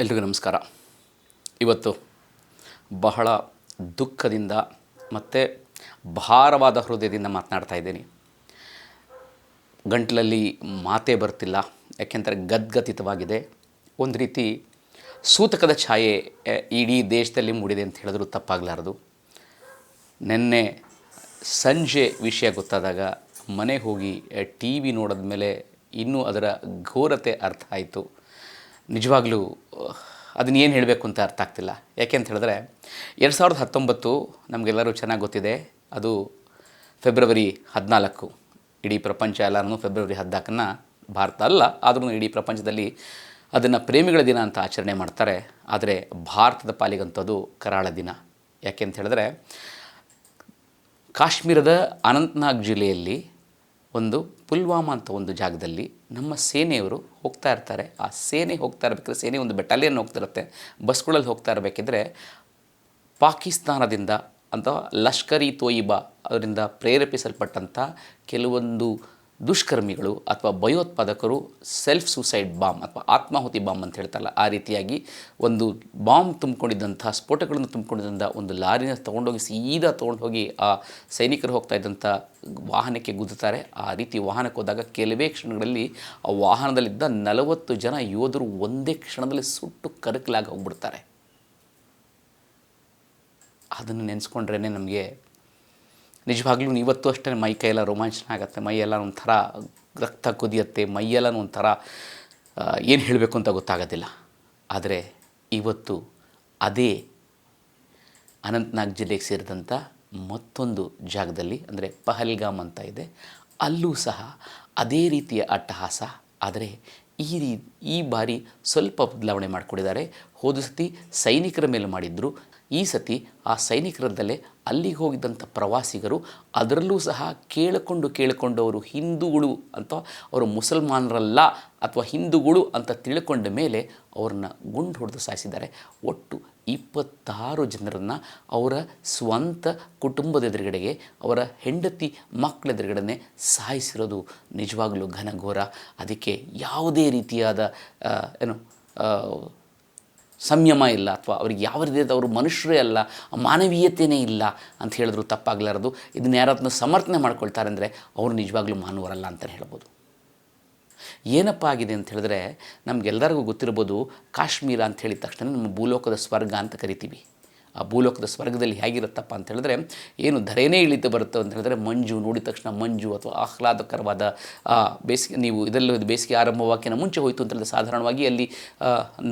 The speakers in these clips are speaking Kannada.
ಎಲ್ರಿಗೂ ನಮಸ್ಕಾರ. ಇವತ್ತು ಬಹಳ ದುಃಖದಿಂದ ಮತ್ತು ಭಾರವಾದ ಹೃದಯದಿಂದ ಮಾತನಾಡ್ತಾ ಇದ್ದೀನಿ. ಗಂಟಲಲ್ಲಿ ಮಾತೇ ಬರ್ತಿಲ್ಲ, ಯಾಕೆಂದರೆ ಗದ್ಗತಿತವಾಗಿದೆ. ಒಂದು ರೀತಿ ಸೂತಕದ ಛಾಯೆ ಇಡೀ ದೇಶದಲ್ಲಿ ಮೂಡಿದೆ ಅಂತ ಹೇಳಿದ್ರು ತಪ್ಪಾಗಲಾರದು. ನಿನ್ನೆ ಸಂಜೆ ವಿಷಯ ಗೊತ್ತಾದಾಗ ಮನೆ ಹೋಗಿ ಟಿ ವಿ ನೋಡಿದ ಮೇಲೆ ಇನ್ನೂ ಅದರ ಘೋರತೆ ಅರ್ಥ ಆಯಿತು. ನಿಜವಾಗ್ಲೂ, ಅದನ್ನ ಏನು ಹೇಳಬೇಕು ಅಂತ ಅರ್ಥ ಆಗ್ತಿಲ್ಲ. ಯಾಕೆ ಅಂತ ಹೇಳಿದ್ರೆ, ಎರಡು ಸಾವಿರದ ಹತ್ತೊಂಬತ್ತು ನಮಗೆಲ್ಲರೂ ಚೆನ್ನಾಗಿ ಗೊತ್ತಿದೆ, ಅದು ಫೆಬ್ರವರಿ ಹದಿನಾಲ್ಕು. ಇಡೀ ಪ್ರಪಂಚ ಎಲ್ಲರೂ ಫೆಬ್ರವರಿ ಹದಿನಾಲ್ಕನ್ನು ಭಾರತ ಅಲ್ಲ, ಆದರೂ ಇಡೀ ಪ್ರಪಂಚದಲ್ಲಿ ಅದನ್ನು ಪ್ರೇಮಿಗಳ ದಿನ ಅಂತ ಆಚರಣೆ ಮಾಡ್ತಾರೆ. ಆದರೆ ಭಾರತದ ಪಾಲಿಗಂಥದ್ದು ಕರಾಳ ದಿನ. ಯಾಕೆ ಅಂತ ಹೇಳಿದ್ರೆ, ಕಾಶ್ಮೀರದ ಅನಂತನಾಗ್ ಜಿಲ್ಲೆಯಲ್ಲಿ ಒಂದು ಪುಲ್ವಾಮಾ ಅಂತ ಒಂದು ಜಾಗದಲ್ಲಿ ನಮ್ಮ ಸೇನೆಯವರು ಹೋಗ್ತಾ ಇರ್ತಾರೆ. ಆ ಸೇನೆ ಹೋಗ್ತಾ ಇರಬೇಕಾದ್ರೆ ಸೇನೆ ಒಂದು ಬೆಟಾಲಿಯನ್ ಹೋಗ್ತಿರುತ್ತೆ ಬಸ್ಗಳಲ್ಲಿ ಹೋಗ್ತಾ ಇರಬೇಕಿದ್ರೆ ಪಾಕಿಸ್ತಾನದಿಂದ ಅಂತ ಲಷ್ಕರಿ ತೋಯಿಬಾ ಅವರಿಂದ ಪ್ರೇರೇಪಿಸಲ್ಪಟ್ಟಂಥ ಕೆಲವೊಂದು ದುಷ್ಕರ್ಮಿಗಳು ಅಥವಾ ಭಯೋತ್ಪಾದಕರು ಸೆಲ್ಫ್ ಸೂಸೈಡ್ ಬಾಂಬ್ ಅಥವಾ ಆತ್ಮಾಹುತಿ ಬಾಂಬ್ ಅಂತ ಹೇಳ್ತಾರಲ್ಲ, ಆ ರೀತಿಯಾಗಿ ಒಂದು ಬಾಂಬ್ ತುಂಬಿಕೊಂಡಿದ್ದಂಥ ಸ್ಫೋಟಗಳನ್ನು ತುಂಬಿಕೊಂಡಿದ್ದಂಥ ಒಂದು ಲಾರಿನ ತೊಗೊಂಡೋಗಿ ಸೀದಾ ತೊಗೊಂಡು ಹೋಗಿ ಆ ಸೈನಿಕರು ಹೋಗ್ತಾ ಇದ್ದಂಥ ವಾಹನಕ್ಕೆ ಗುದ್ದುತ್ತಾರೆ. ಆ ರೀತಿ ವಾಹನಕ್ಕೆ ಹೋದಾಗ ಕೆಲವೇ ಕ್ಷಣಗಳಲ್ಲಿ ಆ ವಾಹನದಲ್ಲಿದ್ದ ನಲವತ್ತು ಜನ ಯೋಧರು ಒಂದೇ ಕ್ಷಣದಲ್ಲಿ ಸುಟ್ಟು ಕರಕಲಾಗಿ ಹೋಗ್ಬಿಡ್ತಾರೆ. ಅದನ್ನು ನೆನೆಸ್ಕೊಂಡ್ರೇ ನಮಗೆ ನಿಜವಾಗ್ಲೂ ಇವತ್ತು ಅಷ್ಟೇ ಮೈ ಕೈಯೆಲ್ಲ ರೋಮಾಂಚನ ಆಗುತ್ತೆ, ಮೈಯೆಲ್ಲ ಒಂಥರ ರಕ್ತ ಕುದಿಯುತ್ತೆ, ಮೈಯೆಲ್ಲ ಒಂಥರ ಏನು ಹೇಳಬೇಕು ಅಂತ ಗೊತ್ತಾಗೋದಿಲ್ಲ. ಆದರೆ ಇವತ್ತು ಅದೇ ಅನಂತನಾಗ್ ಜಿಲ್ಲೆಗೆ ಸೇರಿದಂಥ ಮತ್ತೊಂದು ಜಾಗದಲ್ಲಿ, ಅಂದರೆ ಪಹಲ್ಗಾಮ್ ಅಂತ ಇದೆ, ಅಲ್ಲೂ ಸಹ ಅದೇ ರೀತಿಯ ಅಟ್ಟಹಾಸ. ಆದರೆ ಈ ರೀ, ಈ ಬಾರಿ ಸ್ವಲ್ಪ ಬದಲಾವಣೆ ಮಾಡಿಕೊಂಡಿದ್ದಾರೆ. ಹೋದ ಸತಿ ಸೈನಿಕರ ಮೇಲೆ ಮಾಡಿದ್ರು, ಈ ಸತಿ ಆ ಸೈನಿಕರದ್ದಲ್ಲೇ ಅಲ್ಲಿಗೆ ಹೋಗಿದ್ದಂಥ ಪ್ರವಾಸಿಗರು ಅದರಲ್ಲೂ ಸಹ ಕೇಳಿಕೊಂಡು ಕೇಳಿಕೊಂಡು ಅವರು ಹಿಂದೂಗಳು ಅಂತ ಅವರು ಮುಸಲ್ಮಾನರಲ್ಲ ಅಥವಾ ಹಿಂದೂಗಳು ಅಂತ ತಿಳ್ಕೊಂಡ ಮೇಲೆ ಅವ್ರನ್ನ ಗುಂಡು ಹೊಡೆದು ಸಾಯಿಸಿದ್ದಾರೆ. ಒಟ್ಟು ಇಪ್ಪತ್ತಾರು ಜನರನ್ನು ಅವರ ಸ್ವಂತ ಕುಟುಂಬದ ಎದುರುಗಡೆಗೆ, ಅವರ ಹೆಂಡತಿ ಮಕ್ಕಳ ಎದುರುಗಡೆನೆ ಸಾಯಿಸಿರೋದು ನಿಜವಾಗಲೂ ಘನಘೋರ. ಅದಕ್ಕೆ ಯಾವುದೇ ರೀತಿಯಾದ ಏನು ಸಂಯಮ ಇಲ್ಲ ಅಥವಾ ಅವ್ರಿಗೆ ಯಾವ ರೀತಿಯಾದ ಅವರು ಮನುಷ್ಯರೇ ಅಲ್ಲ ಮಾನವೀಯತೆಯೇ ಇಲ್ಲ ಅಂತ ಹೇಳಿದ್ರು ತಪ್ಪಾಗಲಾರದು. ಇದನ್ನ ಯಾರದನ್ನ ಸಮರ್ಥನೆ ಮಾಡ್ಕೊಳ್ತಾರೆ ಅಂದರೆ ಅವರು ನಿಜವಾಗ್ಲೂ ಮಾನವರಲ್ಲ ಅಂತಲೇ ಹೇಳ್ಬೋದು. ಏನಪ್ಪ ಆಗಿದೆ ಅಂತ ಹೇಳಿದ್ರೆ ನಮಗೆಲ್ಲರಿಗೂ ಗೊತ್ತಿರ್ಬೋದು ಕಾಶ್ಮೀರ ಅಂತ ಹೇಳಿದ ತಕ್ಷಣ ನಮ್ಮ ಭೂಲೋಕದ ಸ್ವರ್ಗ ಅಂತ ಕರಿತೀವಿ. ಆ ಭೂಲೋಕದ ಸ್ವರ್ಗದಲ್ಲಿ ಹೇಗಿರುತ್ತಪ್ಪ ಅಂತ ಹೇಳಿದ್ರೆ, ಏನು ಧರೆಯೇ ಇಳಿತು ಬರುತ್ತೆ ಅಂತ ಹೇಳಿದ್ರೆ, ಮಂಜು ನೋಡಿದ ತಕ್ಷಣ ಮಂಜು ಅಥವಾ ಆಹ್ಲಾದಕರವಾದ ಬೇಸಿಗೆ, ನೀವು ಇದರಲ್ಲೂ ಇದು ಬೇಸಿಗೆ ಆರಂಭವಾಕಿನ ಮುಂಚೆ ಹೋಯಿತು ಅಂತ ಹೇಳಿದ್ರೆ ಸಾಧಾರಣವಾಗಿ ಅಲ್ಲಿ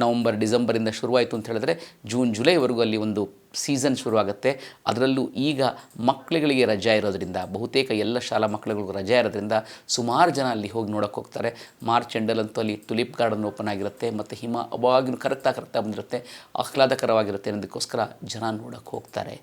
ನವಂಬರ್, ಡಿಸೆಂಬರಿಂದ ಶುರುವಾಯಿತು ಅಂತ ಹೇಳಿದ್ರೆ ಜೂನ್, ಜುಲೈವರೆಗೂ ಅಲ್ಲಿ ಒಂದು ಸೀಸನ್ ಶುರುವಾಗುತ್ತೆ. ಅದರಲ್ಲೂ ಈಗ ಮಕ್ಕಳುಗಳಿಗೆ ರಜಾ ಇರೋದರಿಂದ, ಬಹುತೇಕ ಎಲ್ಲ ಶಾಲಾ ಮಕ್ಕಳುಗಳಿಗೂ ರಜಾ ಇರೋದ್ರಿಂದ ಸುಮಾರು ಜನ ಅಲ್ಲಿ ಹೋಗಿ ನೋಡೋಕೆ ಹೋಗ್ತಾರೆ. ಮಾರ್ಚ್ ಎಂಡಲ್ಲಂತೂ ಅಲ್ಲಿ ಟುಲಿಪ್ ಗಾರ್ಡನ್ ಓಪನ್ ಆಗಿರುತ್ತೆ, ಮತ್ತು ಹಿಮ ಅವಾಗಿನ ಕರಗ್ತಾ ಕರಗ್ತಾ ಬಂದಿರುತ್ತೆ, ಆಹ್ಲಾದಕರವಾಗಿರುತ್ತೆ ಅನ್ನೋದಕ್ಕೋಸ್ಕರ ಜನ ನೋಡೋಕೆ ಹೋಗ್ತಾರೆ.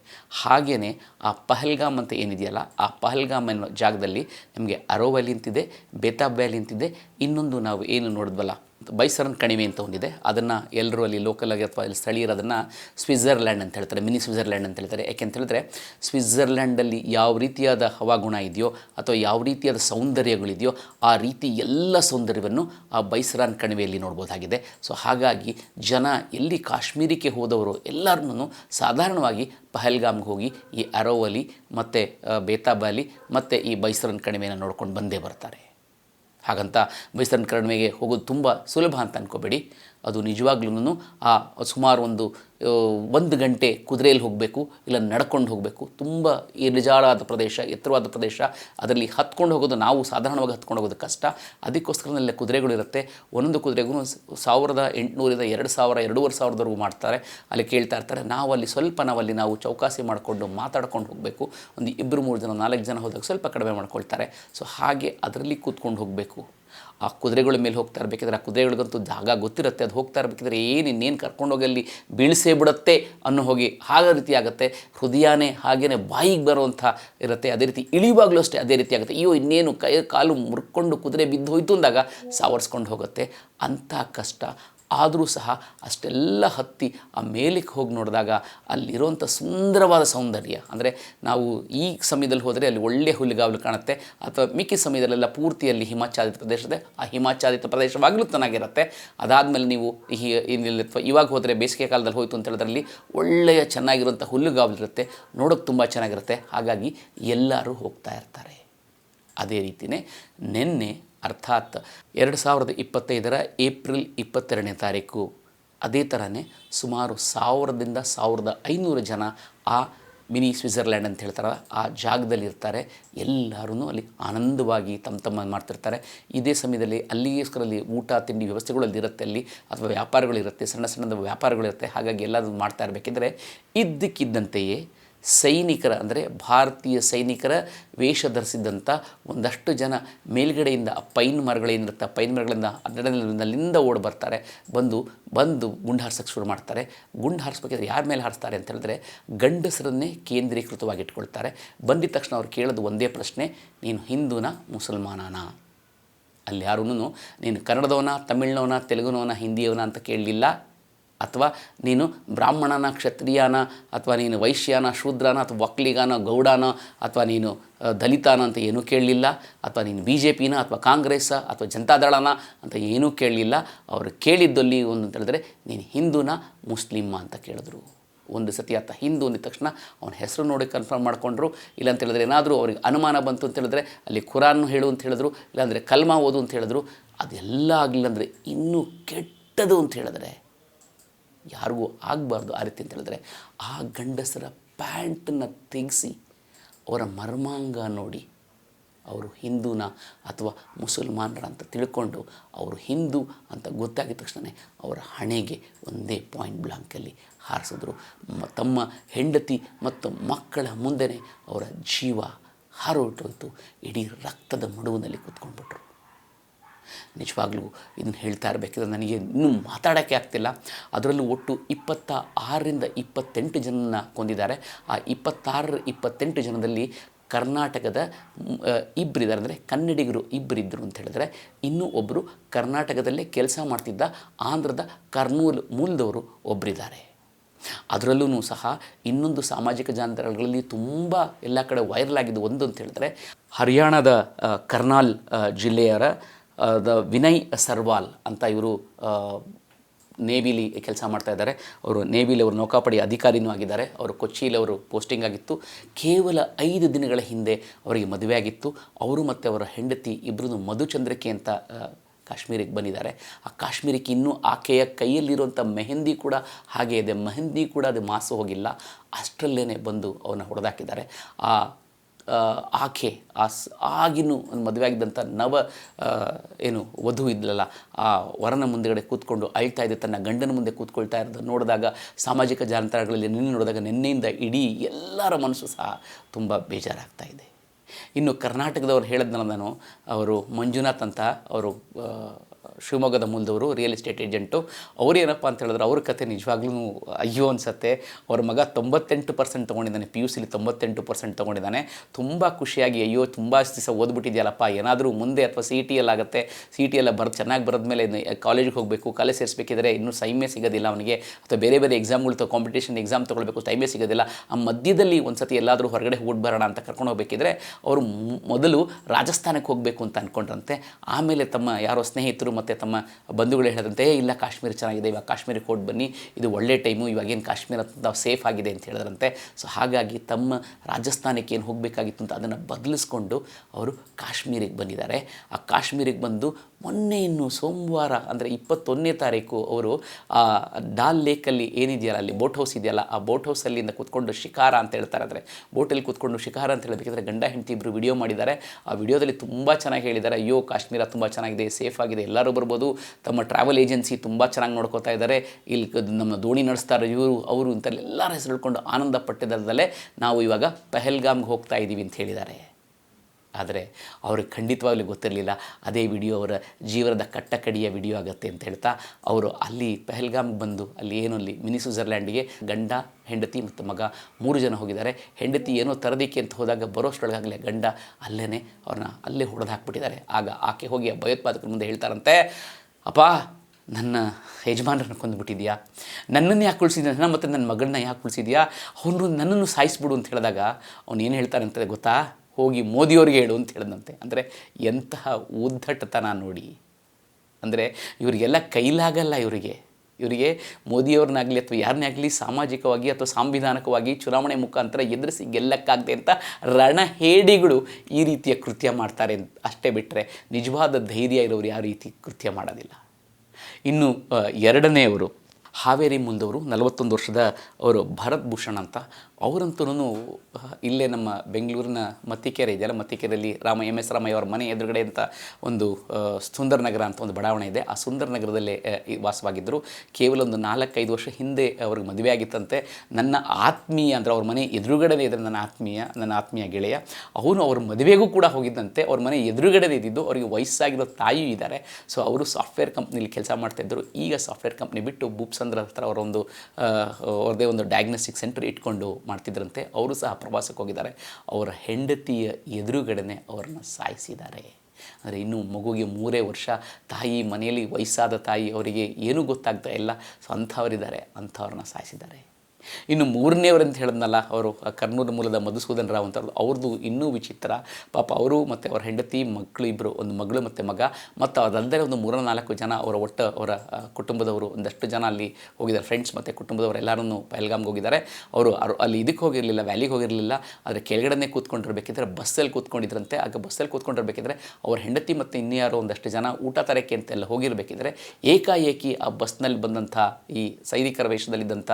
ಹಾಗೆಯೇ ಆ ಪಹಲ್ಗಾಮ್ ಅಂತ ಏನಿದೆಯಲ್ಲ, ಆ ಪಹಲ್ಗಾಮ್ ಅನ್ನೋ ಜಾಗದಲ್ಲಿ ನಮಗೆ ಅರೋ ವ್ಯಾಲಿ ಅಂತಿದೆ, ಬೇತಾಬ್ ವ್ಯಾಲಿ ಅಂತಿದೆ. ಇನ್ನೊಂದು ನಾವು ಏನು ನೋಡಿದ್ವಲ್ಲ ಬೈಸರನ್ ಕಣಿವೆ ಅಂತ ಒಂದಿದೆ. ಅದನ್ನು ಎಲ್ಲರೂ ಅಲ್ಲಿ ಲೋಕಲಾಗಿ ಅಥವಾ ಅಲ್ಲಿ ಸ್ಥಳೀಯರು ಅದನ್ನು ಸ್ವಿಟ್ಜರ್ಲ್ಯಾಂಡ್ ಅಂತ ಹೇಳ್ತಾರೆ, ಮಿನಿ ಸ್ವಿಟ್ಜರ್ಲ್ಯಾಂಡ್ ಅಂತ ಹೇಳ್ತಾರೆ. ಯಾಕೆ ಅಂತ ಹೇಳಿದ್ರೆ, ಸ್ವಿಟ್ಜರ್ಲ್ಯಾಂಡಲ್ಲಿ ಯಾವ ರೀತಿಯಾದ ಹವಾಗುಣ ಇದೆಯೋ ಅಥವಾ ಯಾವ ರೀತಿಯಾದ ಸೌಂದರ್ಯಗಳಿದೆಯೋ ಆ ರೀತಿ ಎಲ್ಲ ಸೌಂದರ್ಯವನ್ನು ಆ ಬೈಸರಾನ್ ಕಣಿವೆಯಲ್ಲಿ ನೋಡ್ಬೋದಾಗಿದೆ. ಸೊ ಹಾಗಾಗಿ ಜನ ಎಲ್ಲಿ ಕಾಶ್ಮೀರಿಗೆ ಹೋದವರು ಎಲ್ಲರನ್ನೂ ಸಾಧಾರಣವಾಗಿ ಪಹಲ್ಗಾಮ್ಗೆ ಹೋಗಿ ಈ ಅರೋವಲಿ ಮತ್ತು ಬೇತಾಬಾಲಿ ಮತ್ತು ಈ ಬೈಸರನ್ ಕಣಿವೆಯನ್ನು ನೋಡ್ಕೊಂಡು ಬಂದೇ ಬರ್ತಾರೆ. ಹಾಗಂತ ಮೈಸೂರಿನ ಕಣಿವೆಗೆ ಹೋಗೋದು ತುಂಬ ಸುಲಭ ಅಂತ ಅನ್ಕೋಬೇಡಿ. ಅದು ನಿಜವಾಗ್ಲೂ ಆ ಸುಮಾರು ಒಂದು ಒಂದು ಗಂಟೆ ಕುದುರೆಯಲ್ಲಿ ಹೋಗಬೇಕು, ಇಲ್ಲ ನಡ್ಕೊಂಡು ಹೋಗಬೇಕು. ತುಂಬ ಇಳಿಜಾಳಾದ ಪ್ರದೇಶ, ಎತ್ತರವಾದ ಪ್ರದೇಶ. ಅದರಲ್ಲಿ ಹತ್ಕೊಂಡು ಹೋಗೋದು ನಾವು ಸಾಧಾರಣವಾಗಿ ಹತ್ಕೊಂಡು ಹೋಗೋದು ಕಷ್ಟ. ಅದಕ್ಕೋಸ್ಕರನಲ್ಲೇ ಕುದುರೆಗಳಿರುತ್ತೆ ಒಂದೊಂದು ಕುದುರೆಗೂ ಸಾವಿರದ ಎಂಟುನೂರಿಂದ ಎರಡು ಸಾವಿರ, ಎರಡೂವರೆ ಸಾವಿರದವರೆಗೂ ಮಾಡ್ತಾರೆ. ಅಲ್ಲಿ ಕೇಳ್ತಾ ಇರ್ತಾರೆ ನಾವು ಅಲ್ಲಿ ಸ್ವಲ್ಪ ನಾವಲ್ಲಿ ನಾವು ಚೌಕಾಸಿ ಮಾಡಿಕೊಂಡು ಮಾತಾಡ್ಕೊಂಡು ಹೋಗಬೇಕು. ಒಂದು ಇಬ್ಬರು ಮೂರು ಜನ, ನಾಲ್ಕು ಜನ ಹೋದಾಗ ಸ್ವಲ್ಪ ಕಡಿಮೆ ಮಾಡ್ಕೊಳ್ತಾರೆ. ಸೊ ಹಾಗೆ ಅದರಲ್ಲಿ ಕೂತ್ಕೊಂಡು ಹೋಗಬೇಕು. ಆ ಕುದುರೆಗಳ ಮೇಲೆ ಹೋಗ್ತಾ ಇರಬೇಕಿದ್ರೆ ಆ ಕುದುರೆಗಳಿಗಂತೂ ಜಾಗ ಗೊತ್ತಿರುತ್ತೆ. ಅದು ಹೋಗ್ತಾ ಇರಬೇಕಿದ್ರೆ ಏನು ಇನ್ನೇನು ಕರ್ಕೊಂಡೋಗಿ ಅಲ್ಲಿ ಬೀಳಿಸೇ ಬಿಡುತ್ತೆ ಅನ್ನೋ ಹೋಗಿ ಹಾಗೆ ರೀತಿ ಆಗುತ್ತೆ. ಹೃದಯನೇ ಹಾಗೇ ಬಾಯಿಗೆ ಬರುವಂಥ ಇರುತ್ತೆ. ಅದೇ ರೀತಿ ಇಳಿಯುವಾಗಲೂ ಅಷ್ಟೇ ಅದೇ ರೀತಿ ಆಗುತ್ತೆ. ಅಯ್ಯೋ, ಇನ್ನೇನು ಕೈ ಕಾಲು ಮುರ್ಕೊಂಡು ಕುದುರೆ ಬಿದ್ದು ಹೋಯ್ತು ಅಂದಾಗ ಸಾವರ್ಸ್ಕೊಂಡು ಹೋಗುತ್ತೆ. ಅಂಥ ಕಷ್ಟ. ಆದರೂ ಸಹ ಅಷ್ಟೆಲ್ಲ ಹತ್ತಿ ಆ ಮೇಲಕ್ಕೆ ಹೋಗಿ ನೋಡಿದಾಗ ಅಲ್ಲಿರುವಂಥ ಸುಂದರವಾದ ಸೌಂದರ್ಯ. ಅಂದರೆ ನಾವು ಈ ಸಮಯದಲ್ಲಿ ಹೋದರೆ ಅಲ್ಲಿ ಒಳ್ಳೆಯ ಹುಲ್ಲುಗಾವಲು ಕಾಣುತ್ತೆ, ಅಥವಾ ಮಿಕ್ಕಿ ಸಮಯದಲ್ಲೆಲ್ಲ ಪೂರ್ತಿಯಲ್ಲಿ ಹಿಮಾಚ್ಛಾದಿತ ಪ್ರದೇಶದ ಆ ಹಿಮಾಚ್ಛಾದಿತ ಪ್ರದೇಶವಾಗಲೂ ಚೆನ್ನಾಗಿರುತ್ತೆ ಅದಾದಮೇಲೆ ನೀವು ಈ ಅಥವಾ ಇವಾಗ ಹೋದರೆ ಬೇಸಿಗೆ ಕಾಲದಲ್ಲಿ ಹೋಯಿತು ಅಂತ ಹೇಳಿದ್ರಲ್ಲಿ ಒಳ್ಳೆಯ ಚೆನ್ನಾಗಿರುವಂಥ ಹುಲ್ಲುಗಾವಲು ಇರುತ್ತೆ. ನೋಡೋಕೆ ತುಂಬ ಚೆನ್ನಾಗಿರುತ್ತೆ. ಹಾಗಾಗಿ ಎಲ್ಲರೂ ಹೋಗ್ತಾ ಇರ್ತಾರೆ. ಅದೇ ರೀತಿಯೇ ನಿನ್ನೆ ಅರ್ಥಾತ್ ಎರಡು ಸಾವಿರದ ಇಪ್ಪತ್ತೈದರ ಏಪ್ರಿಲ್ ಇಪ್ಪತ್ತೆರಡನೇ ತಾರೀಕು. ಅದೇ ಥರನೇ ಸುಮಾರು ಸಾವಿರದಿಂದ ಸಾವಿರದ ಐನೂರು ಜನ ಆ ಮಿನಿ ಸ್ವಿಟ್ಜರ್ಲ್ಯಾಂಡ್ ಅಂತ ಹೇಳ್ತಾರೆ ಆ ಜಾಗದಲ್ಲಿ ಇರ್ತಾರೆ ಎಲ್ಲರೂ ಅಲ್ಲಿ ಆನಂದವಾಗಿ ತಮ್ಮ ತಮ್ಮ ಮಾಡ್ತಿರ್ತಾರೆ. ಇದೇ ಸಮಯದಲ್ಲಿ ಅಲ್ಲಿಗೋಸ್ಕರಲ್ಲಿ ಊಟ, ತಿಂಡಿ ವ್ಯವಸ್ಥೆಗಳು ಅಲ್ಲಿ ಇರುತ್ತೆ ಅಲ್ಲಿ, ಅಥವಾ ವ್ಯಾಪಾರಗಳಿರುತ್ತೆ, ಸಣ್ಣ ಸಣ್ಣದ ವ್ಯಾಪಾರಗಳಿರುತ್ತೆ. ಹಾಗಾಗಿ ಎಲ್ಲದನ್ನು ಮಾಡ್ತಾ ಇರಬೇಕೆಂದರೆ ಇದ್ದಕ್ಕಿದ್ದಂತೆಯೇ ಸೈನಿಕರ ಅಂದರೆ ಭಾರತೀಯ ಸೈನಿಕರ ವೇಷ ಧರಿಸಿದ್ದಂಥ ಒಂದಷ್ಟು ಜನ ಮೇಲ್ಗಡೆಯಿಂದ ಪೈನ್ ಮರಗಳೇನಿರುತ್ತೆ ಪೈನ್ ಮರಗಳಿಂದ ಅಲ್ಲಿಂದ ಓಡಿ ಬರ್ತಾರೆ. ಬಂದು ಬಂದು ಗುಂಡು ಹಾರ್ಸೋಕ್ಕೆ ಶುರು ಮಾಡ್ತಾರೆ. ಗುಂಡು ಹಾರಿಸ್ಬೇಕಾದ್ರೆ ಯಾರ ಮೇಲೆ ಹಾರಿಸ್ತಾರೆ ಅಂತ ಹೇಳಿದ್ರೆ ಗಂಡಸರನ್ನೇ ಕೇಂದ್ರೀಕೃತವಾಗಿ ಇಟ್ಕೊಳ್ತಾರೆ ಬಂದಿದ ತಕ್ಷಣ ಅವ್ರು ಕೇಳೋದು ಒಂದೇ ಪ್ರಶ್ನೆ, ನೀನು ಹಿಂದೂನ ಮುಸಲ್ಮಾನನಾ? ಅಲ್ಲಿ ಯಾರೂ ನೀನು ಕನ್ನಡದವನ, ತಮಿಳ್ನವನ, ತೆಲುಗುನವನ, ಹಿಂದಿಯವನ ಅಂತ ಕೇಳಲಿಲ್ಲ. ಅಥವಾ ನೀನು ಬ್ರಾಹ್ಮಣನ, ಕ್ಷತ್ರಿಯನ, ಅಥವಾ ನೀನು ವೈಶ್ಯನ, ಶೂದ್ರನ, ಅಥವಾ ವಕ್ಲಿಗಾನ, ಗೌಡನ, ಅಥವಾ ನೀನು ದಲಿತಾನ ಅಂತ ಏನೂ ಕೇಳಲಿಲ್ಲ, ಅಥವಾ ನೀನು ಬಿ ಜೆ ಪಿನ ಅಥವಾ ಕಾಂಗ್ರೆಸ್ಸ, ಅಥವಾ ಜನತಾದಳನ ಅಂತ ಏನೂ ಕೇಳಲಿಲ್ಲ. ಅವರು ಕೇಳಿದ್ದಲ್ಲಿ ಒಂದು ಅಂತ ಹೇಳಿದ್ರೆ, ನೀನು ಹಿಂದೂನ ಮುಸ್ಲಿಮ್ಮ ಅಂತ ಕೇಳಿದ್ರು. ಒಂದು ಸತಿ ಆತ ಹಿಂದೂ ಅಂದಿದ ತಕ್ಷಣ ಅವನ ಹೆಸರು ನೋಡಿ ಕನ್ಫರ್ಮ್ ಮಾಡಿಕೊಂಡ್ರು. ಇಲ್ಲ ಅಂತ ಹೇಳಿದ್ರೆ ಏನಾದರೂ ಅವ್ರಿಗೆ ಅನುಮಾನ ಬಂತು ಅಂತ ಹೇಳಿದ್ರೆ, ಅಲ್ಲಿ ಕುರಾನ್ ಹೇಳು ಅಂತ ಹೇಳಿದ್ರು ಇಲ್ಲಾಂದರೆ ಕಲ್ಮಾ ಓದು ಅಂತ ಹೇಳಿದ್ರು, ಅದೆಲ್ಲ ಆಗಲಿಲ್ಲ ಅಂದರೆ ಇನ್ನೂ ಕೆಟ್ಟದು ಅಂತ ಹೇಳಿದ್ರೆ ಯಾರಿಗೂ ಆಗಬಾರ್ದು ಆ ರೀತಿ ಅಂತ ಹೇಳಿದ್ರೆ ಆ ಗಂಡಸರ ಪ್ಯಾಂಟನ್ನು ತೆಗೆಸಿ ಅವರ ಮರ್ಮಾಂಗ ನೋಡಿ ಅವರು ಹಿಂದೂನ ಅಥವಾ ಮುಸಲ್ಮಾನರ ಅಂತ ತಿಳ್ಕೊಂಡು ಅವರು ಹಿಂದೂ ಅಂತ ಗೊತ್ತಾಗಿದ ತಕ್ಷಣ ಅವರ ಹಣೆಗೆ ಒಂದೇ ಪಾಯಿಂಟ್ ಬ್ಲಾಂಕಲ್ಲಿ ಹಾರಿಸಿದ್ರು. ತಮ್ಮ ಹೆಂಡತಿ ಮತ್ತು ಮಕ್ಕಳ ಮುಂದೆನೇ ಅವರ ಜೀವ ಹಾರೋಟೋಯ್ತು. ಇಡೀ ರಕ್ತದ ಮಡುವಿನಲ್ಲಿ ಕೂತ್ಕೊಂಡ್ಬಿಟ್ರು. ನಿಜವಾಗ್ಲೂ ಇದನ್ನು ಹೇಳ್ತಾ ಇರಬೇಕಿದ್ರೆ ನನಗೆ ಇನ್ನೂ ಮಾತಾಡೋಕ್ಕೆ ಆಗ್ತಿಲ್ಲ. ಅದರಲ್ಲೂ ಒಟ್ಟು ಇಪ್ಪತ್ತ ಆರರಿಂದ ಇಪ್ಪತ್ತೆಂಟು ಜನನ ಕೊಂದಿದ್ದಾರೆ. ಆ ಇಪ್ಪತ್ತಾರರ ಇಪ್ಪತ್ತೆಂಟು ಜನದಲ್ಲಿ ಕರ್ನಾಟಕದ ಇಬ್ಬರಿದ್ದಾರೆ ಅಂದರೆ ಕನ್ನಡಿಗರು ಇಬ್ಬರಿದ್ದರು ಅಂತ ಹೇಳಿದ್ರೆ, ಇನ್ನೂ ಒಬ್ಬರು ಕರ್ನಾಟಕದಲ್ಲೇ ಕೆಲಸ ಮಾಡ್ತಿದ್ದ ಆಂಧ್ರದ ಕರ್ನೂಲ್ ಮೂಲದವರು ಒಬ್ಬರಿದ್ದಾರೆ ಅದರಲ್ಲೂ ಸಹ ಇನ್ನೊಂದು ಸಾಮಾಜಿಕ ಜಾಲತಾಣಗಳಲ್ಲಿ ತುಂಬ ಎಲ್ಲ ಕಡೆ ವೈರಲ್ ಆಗಿದ್ದು ಒಂದು ಅಂತ ಹೇಳಿದ್ರೆ, ಹರಿಯಾಣದ ಕರ್ನಾಲ್ ಜಿಲ್ಲೆಯರ ದ ವಿನಯ್ ಸರ್ವಾಲ್ ಅಂತ ಇವರು ನೇವಿಲಿ ಕೆಲಸ ಮಾಡ್ತಾ ಇದ್ದಾರೆ. ಅವರು ನೇವಿಲಿ ಅವರು ನೌಕಾಪಡೆಯ ಅಧಿಕಾರಿನೂ ಆಗಿದ್ದಾರೆ. ಅವರು ಕೊಚ್ಚಿಯಲ್ಲಿ ಅವರು ಪೋಸ್ಟಿಂಗ್ ಆಗಿತ್ತು. ಕೇವಲ ಐದು ದಿನಗಳ ಹಿಂದೆ ಅವರಿಗೆ ಮದುವೆ ಆಗಿತ್ತು. ಅವರು ಮತ್ತು ಅವರ ಹೆಂಡತಿ ಇಬ್ಬರದು ಮಧುಚಂದ್ರಿಕೆ ಅಂತ ಕಾಶ್ಮೀರಿಗೆ ಬಂದಿದ್ದಾರೆ. ಆ ಕಾಶ್ಮೀರಕ್ಕೆ ಇನ್ನೂ ಆಕೆಯ ಕೈಯಲ್ಲಿರುವಂಥ ಮೆಹಂದಿ ಕೂಡ ಹಾಗೆ ಇದೆ. ಮೆಹಂದಿ ಕೂಡ ಅದು ಮಾಸು ಹೋಗಿಲ್ಲ. ಅಷ್ಟರಲ್ಲೇ ಬಂದು ಅವನ್ನ ಹೊಡೆದಾಕಿದ್ದಾರೆ. ಆ, ಆಕೆ, ಆ ಆಗಿನೂ ಮದುವೆ ಆಗಿದ್ದಂಥ ನವ ಏನು, ವಧು ಇದ್ಲಲ್ಲ, ಆ ವರನ ಮುಂದೆಗಡೆ ಕೂತ್ಕೊಂಡು ಅಳ್ತಾ ಇದೆ ತನ್ನ ಗಂಡನ ಮುಂದೆ ಕೂತ್ಕೊಳ್ತಾ ಇರೋದು ನೋಡಿದಾಗ ಸಾಮಾಜಿಕ ಜಾಲತಾಣಗಳಲ್ಲಿ ನಿನ್ನೆ ನೋಡಿದಾಗ ನಿನ್ನೆಯಿಂದ ಇಡೀ ಎಲ್ಲರ ಮನಸ್ಸು ಸಹ ತುಂಬ ಬೇಜಾರಾಗ್ತಾ ಇದೆ. ಇನ್ನು ಕರ್ನಾಟಕದವ್ರು ಹೇಳಿದ್ನಲ್ಲ ನಾನು, ಅವರು ಮಂಜುನಾಥ್ ಅಂತ ಅವರು ಶಿವಮೊಗ್ಗದ ಮೂಲದವರು ರಿಯಲ್ ಎಸ್ಟೇಟ್ ಏಜೆಂಟು ಅವ್ರು ಏನಪ್ಪ ಅಂತ ಹೇಳಿದ್ರೆ ಅವ್ರ ಕತೆ ನಿಜವಾಗ್ಲೂ ಅಯ್ಯೋ ಅನಿಸತ್ತೆ. ಅವ್ರ ಮಗ ತೊಂಬತ್ತೆಂಟು ಪರ್ಸೆಂಟ್ ತೊಗೊಂಡಿದ್ದಾನೆ ಪಿ ಯು ಸಿಲಿ ತೊಂಬತ್ತೆಂಟು ಪರ್ಸೆಂಟ್ ತೊಗೊಂಡಿದ್ದಾನೆ. ತುಂಬ ಖುಷಿಯಾಗಿ ಅಯ್ಯೋ ತುಂಬ ದಿವಸ ಓದ್ಬಿಟ್ಟಿದೆಯಲ್ಲಪ್ಪ, ಏನಾದರೂ ಮುಂದೆ ಅಥವಾ ಸಿ ಟಿ ಎಲ್ ಆಗುತ್ತೆ. ಸಿ ಟಿ ಎಲ್ಲ ಬರೋದು ಚೆನ್ನಾಗಿ ಬರೋದ್ಮೇಲೆ ಕಾಲೇಜಿಗೆ ಹೋಗಬೇಕು, ಕಾಲೇಜ್ ಸೇರಿಸಬೇಕಿದ್ರೆ ಇನ್ನೂ ಟೈಮೇ ಸಿಗೋದಿಲ್ಲ ಅವನಿಗೆ. ಅಥವಾ ಬೇರೆ ಬೇರೆ ಎಕ್ಸಾಮ್ಗಳು ಕಾಂಪಿಟೇಷನ್ ಎಕ್ಸಾಮ್ ತೊಗೊಳ್ಬೇಕು ಟೈಮೇ ಸಿಗೋದಿಲ್ಲ. ಆ ಮಧ್ಯದಲ್ಲಿ ಒಂದು ಸತಿ ಎಲ್ಲಾದರೂ ಹೊರಗಡೆ ಹೋಗಿ ಬರೋಣ ಅಂತ ಕರ್ಕೊಂಡು ಹೋಗಬೇಕಿದ್ರೆ ಅವರು ಮೊದಲು ರಾಜಸ್ಥಾನಕ್ಕೆ ಹೋಗಬೇಕು ಅಂತ ಅಂದ್ಕೊಂಡ್ರಂತೆ ಆಮೇಲೆ ತಮ್ಮ ಯಾರೋ ಸ್ನೇಹಿತರು ಮತ್ತು ತಮ್ಮ ಬಂಧುಗಳು ಹೇಳಿದಂತೆ "ಏ, ಇಲ್ಲ ಕಾಶ್ಮೀರ ಚೆನ್ನಾಗಿದೆ ಇವಾಗ ಕಾಶ್ಮೀರಕ್ಕೆ ಕೋರ್ಟ್ ಬನ್ನಿ ಇದು ಒಳ್ಳೆ ಟೈಮು ಇವಾಗೇನು ಕಾಶ್ಮೀರ ತಾವು ಸೇಫ್ ಆಗಿದೆ ಅಂತ ಹೇಳಿದ್ರಂತೆ. ಸೊ ಹಾಗಾಗಿ ತಮ್ಮ ರಾಜಸ್ಥಾನಕ್ಕೆ ಏನು ಹೋಗಬೇಕಾಗಿತ್ತು ಅಂತ ಅದನ್ನು ಬದಲಿಸ್ಕೊಂಡು ಅವರು ಕಾಶ್ಮೀರಿಗೆ ಬಂದಿದ್ದಾರೆ. ಆ ಕಾಶ್ಮೀರಿಗೆ ಬಂದು ಮೊನ್ನೆ ಇನ್ನು ಸೋಮವಾರ ಅಂದರೆ ಇಪ್ಪತ್ತೊಂದನೇ ತಾರೀಕು ಅವರು ಆ ಡಾಲ್ ಲೇಕಲ್ಲಿ ಏನಿದೆಯಲ್ಲ ಅಲ್ಲಿ ಬೋಟ್ ಹೌಸ್ ಇದೆಯಲ್ಲ ಆ ಬೋಟ್ ಹೌಸಲ್ಲಿಂದ ಕೂತ್ಕೊಂಡು ಶಿಕಾರ ಅಂತ ಹೇಳ್ತಾರೆ. ಅಂದರೆ ಬೋಟಲ್ಲಿ ಕೂತ್ಕೊಂಡು ಶಿಕಾರ ಅಂತ ಹೇಳಬೇಕಿದ್ರೆ ಗಂಡ ಹೆಂಡತಿ ಇಬ್ಬರು ವಿಡಿಯೋ ಮಾಡಿದ್ದಾರೆ. ಆ ವಿಡಿಯೋದಲ್ಲಿ ತುಂಬ ಚೆನ್ನಾಗಿ ಹೇಳಿದ್ದಾರೆ ಅಯ್ಯೋ ಕಾಶ್ಮೀರ ತುಂಬ ಚೆನ್ನಾಗಿದೆ ಸೇಫ್ ಆಗಿದೆ ಎಲ್ಲರೂ ಬರ್ಬೋದು. ತಮ್ಮ ಟ್ರಾವೆಲ್ ಏಜೆನ್ಸಿ ತುಂಬ ಚೆನ್ನಾಗಿ ನೋಡ್ಕೋತಾ ಇದ್ದಾರೆ ಇಲ್ಲಿ ನಮ್ಮ ದೋಣಿ ನಡೆಸ್ತಾರೆ ಇವರು, ಅವರು ಇಂಥಲ್ಲಿ ಎಲ್ಲರ ಹೆಸರು ಹೇಳ್ಕೊಂಡು ಆನಂದ ಪಟ್ಟಿದ್ದಲ್ಲದೆ ನಾವು ಇವಾಗ ಪೆಹಲ್ಗಾಮ್ಗೆ ಹೋಗ್ತಾ ಇದ್ದೀವಿ ಅಂತ ಹೇಳಿದ್ದಾರೆ. ಆದರೆ ಅವ್ರಿಗೆ ಖಂಡಿತವಾಗ್ಲೂ ಗೊತ್ತಿರಲಿಲ್ಲ, ಅದೇ ವಿಡಿಯೋ ಅವರ ಜೀವನದ ಕಟ್ಟಕಡಿಯ ವಿಡಿಯೋ ಆಗುತ್ತೆ ಅಂತ ಹೇಳ್ತಾ ಅವರು ಅಲ್ಲಿ ಪೆಹಲ್ಗಾಮ್ಗೆ ಬಂದು ಅಲ್ಲಿ ಏನು ಅಲ್ಲಿ ಮಿನಿ ಸ್ವಿಝರ್ಲ್ಯಾಂಡ್ಗೆ ಗಂಡ, ಹೆಂಡತಿ ಮತ್ತು ಮಗ ಮೂರು ಜನ ಹೋಗಿದ್ದಾರೆ. ಹೆಂಡತಿ ಏನೋ ತರದಿಕ್ಕೆ ಅಂತ ಹೋದಾಗ ಬರೋಷ್ಟೊಳಗಾಗಲೇ ಗಂಡ ಅಲ್ಲೇ ಅವ್ರನ್ನ ಅಲ್ಲೇ ಹೊಡೆದು ಹಾಕ್ಬಿಟ್ಟಿದ್ದಾರೆ ಆಗ ಆಕೆ ಹೋಗಿ ಆ ಭಯೋತ್ಪಾದಕರ ಮುಂದೆ ಹೇಳ್ತಾರಂತೆ, ಅಪ್ಪ, ನನ್ನ ಯಜಮಾನರನ್ನ ಕೊಂದುಬಿಟ್ಟಿದ್ಯಾ ನನ್ನನ್ನು ಯಾಕೆ ಉಳಿಸಿದ್ಯಾ? ನನ್ನ ಮತ್ತು ನನ್ನ ಮಗಳನ್ನ ಯಾಕೆ ಉಳಿಸಿದ್ಯಾ? ಅವನು ನನ್ನನ್ನು ಸಾಯಿಸ್ಬಿಡು ಅಂತ ಹೇಳಿದಾಗ ಅವ್ನು ಏನು ಹೇಳ್ತಾನೆ ಅಂತ ಗೊತ್ತಾ? ಹೋಗಿ ಮೋದಿಯವ್ರಿಗೆ ಹೇಳು ಅಂತ ಹೇಳಿದಂತೆ. ಅಂದರೆ ಎಂತಹ ಉದ್ದಟತನ ನೋಡಿ. ಅಂದರೆ ಇವರಿಗೆಲ್ಲ ಕೈಲಾಗಲ್ಲ ಇವರಿಗೆ. ಇವರಿಗೆ ಮೋದಿಯವ್ರನ್ನಾಗಲಿ ಅಥವಾ ಯಾರನ್ನೇ ಆಗಲಿ ಸಾಮಾಜಿಕವಾಗಿ ಅಥವಾ ಸಾಂವಿಧಾನಿಕವಾಗಿ ಚುನಾವಣೆ ಮುಖಾಂತರ ಎದುರಿಸಿ ಗೆಲ್ಲಕ್ಕಾಗದೆ ಅಂತ ರಣಹೇಡಿಗಳು ಈ ರೀತಿಯ ಕೃತ್ಯ ಮಾಡ್ತಾರೆ ಅಷ್ಟೇ ಬಿಟ್ಟರೆ ನಿಜವಾದ ಧೈರ್ಯ ಇರೋರು ಯಾವ ರೀತಿ ಕೃತ್ಯ ಮಾಡೋದಿಲ್ಲ. ಇನ್ನು ಎರಡನೆಯವರು ಹಾವೇರಿ ಮುಂದವರು ನಲವತ್ತೊಂದು ವರ್ಷದ ಅವರು ಭರತ್ ಭೂಷಣ್ ಅಂತ. ಅವರಂತೂ ಇಲ್ಲೇ ನಮ್ಮ ಬೆಂಗಳೂರಿನ ಮತ್ತಿಕೆರೆ ಇದೆಯಲ್ಲ ಮತ್ತಿಕೆರೆಯಲ್ಲಿ ರಾಮ ಎಂ ಎಸ್ ರಾಮಯ್ಯ ಅವರ ಮನೆ ಎದುರುಗಡೆ ಅಂತ ಒಂದು ಸುಂದರ ನಗರ ಅಂತ ಒಂದು ಬಡಾವಣೆ ಇದೆ. ಆ ಸುಂದರ ನಗರದಲ್ಲೇ ವಾಸವಾಗಿದ್ದರು. ಕೇವಲ ಒಂದು ನಾಲ್ಕೈದು ವರ್ಷ ಹಿಂದೆ ಅವ್ರಿಗೆ ಮದುವೆ ಆಗಿತ್ತಂತೆ. ನನ್ನ ಆತ್ಮೀಯ ಅಂದರೆ ಅವ್ರ ಮನೆ ಎದುರುಗಡೆನೇ ಇದ್ದರೆ ನನ್ನ ಆತ್ಮೀಯ ನನ್ನ ಆತ್ಮೀಯ ಗೆಳೆಯ. ಅವನು ಅವ್ರ ಮದುವೆಗೂ ಕೂಡ ಹೋಗಿದ್ದಂತೆ. ಅವ್ರ ಮನೆ ಎದುರುಗಡೆ ಇದ್ದಿದ್ದು. ಅವರಿಗೆ ವಯಸ್ಸಾಗಿರೋ ತಾಯಿಯೂ ಇದ್ದಾರೆ. ಸೊ, ಅವರು ಸಾಫ್ಟ್ವೇರ್ ಕಂಪ್ನಿಲಿ ಕೆಲಸ ಮಾಡ್ತಾಯಿದ್ದರು ಈಗ ಸಾಫ್ಟ್ವೇರ್ ಕಂಪ್ನಿ ಬಿಟ್ಟು ಬೂಪ್ಸಂದ್ರ ಹತ್ರ ಅವರೊಂದು ಅವ್ರದೇ ಒಂದು ಡಯಾಗ್ನೋಸ್ಟಿಕ್ ಸೆಂಟರ್ ಇಟ್ಕೊಂಡು ಮಾಡ್ತಿದ್ರಂತೆ, ಅವರು ಸಹ ಪ್ರವಾಸಕ್ಕೆ ಹೋಗಿದ್ದಾರೆ. ಅವರ ಹೆಂಡತಿಯ ಎದುರುಗಡೆನೆ ಅವರನ್ನು ಸಾಯಿಸಿದ್ದಾರೆ. ಅಂದರೆ ಇನ್ನೂ ಮಗುಗೆ ಮೂರೇ ವರ್ಷ, ತಾಯಿ ಮನೆಯಲ್ಲಿ ವಯಸ್ಸಾದ ತಾಯಿ ಅವರಿಗೆ ಏನೂ ಗೊತ್ತಾಗ್ತಾ ಇಲ್ಲ, ಸೊ ಅಂಥವರಿದ್ದಾರೆ, ಅಂಥವ್ರನ್ನ ಸಾಯಿಸಿದ್ದಾರೆ. ಇನ್ನು ಮೂರನೇವ್ರು ಅಂತ ಹೇಳಿದ್ನಲ್ಲ, ಅವರು ಕರ್ನೂರು ಮೂಲದ ಮಧುಸೂದನ್ ರಾವ್ ಅಂತ ಅವ್ರದ್ದು ಇನ್ನೂ ವಿಚಿತ್ರ. ಪಾಪ ಅವರು ಮತ್ತು ಅವ್ರ ಹೆಂಡತಿ ಮಕ್ಕಳು ಇಬ್ಬರು ಒಂದು ಮಗಳು ಮತ್ತು ಮಗ. ಮತ್ತು ಅದಲ್ಲದೆ ಒಂದು ಮೂರ ನಾಲ್ಕು ಜನ ಅವರ ಒಟ್ಟು ಅವರ ಕುಟುಂಬದವರು, ಒಂದಷ್ಟು ಜನ ಅಲ್ಲಿ ಹೋಗಿದ್ದಾರೆ. ಫ್ರೆಂಡ್ಸ್ ಮತ್ತು ಕುಟುಂಬದವರು ಎಲ್ಲರೂ ಪಹಲ್ಗಾಮ್ಗೆ ಹೋಗಿದ್ದಾರೆ. ಅವರು ಅಲ್ಲಿ ಇದಕ್ಕೆ ಹೋಗಿರಲಿಲ್ಲ, ವ್ಯಾಲಿಗೆ ಹೋಗಿರಲಿಲ್ಲ. ಆದರೆ ಕೆಳಗಡೆನೇ ಕೂತ್ಕೊಂಡಿರ್ಬೇಕಿದ್ರೆ ಬಸ್ಸಲ್ಲಿ ಕೂತ್ಕೊಂಡಿದ್ರಂತೆ. ಆಗ ಬಸ್ಸಲ್ಲಿ ಕೂತ್ಕೊಂಡಿರ್ಬೇಕಿದ್ರೆ ಅವ್ರ ಹೆಂಡತಿ ಮತ್ತು ಇನ್ಯಾರೋ ಒಂದಷ್ಟು ಜನ ಊಟ ತರಕ್ಕೆ ಅಂತೆಲ್ಲ ಹೋಗಿರಬೇಕಿದ್ರೆ ಏಕಾಏಕಿ ಆ ಬಸ್ನಲ್ಲಿ ಬಂದಂಥ ಈ ಸೈನಿಕರ ವೇಷದಲ್ಲಿದ್ದಂಥ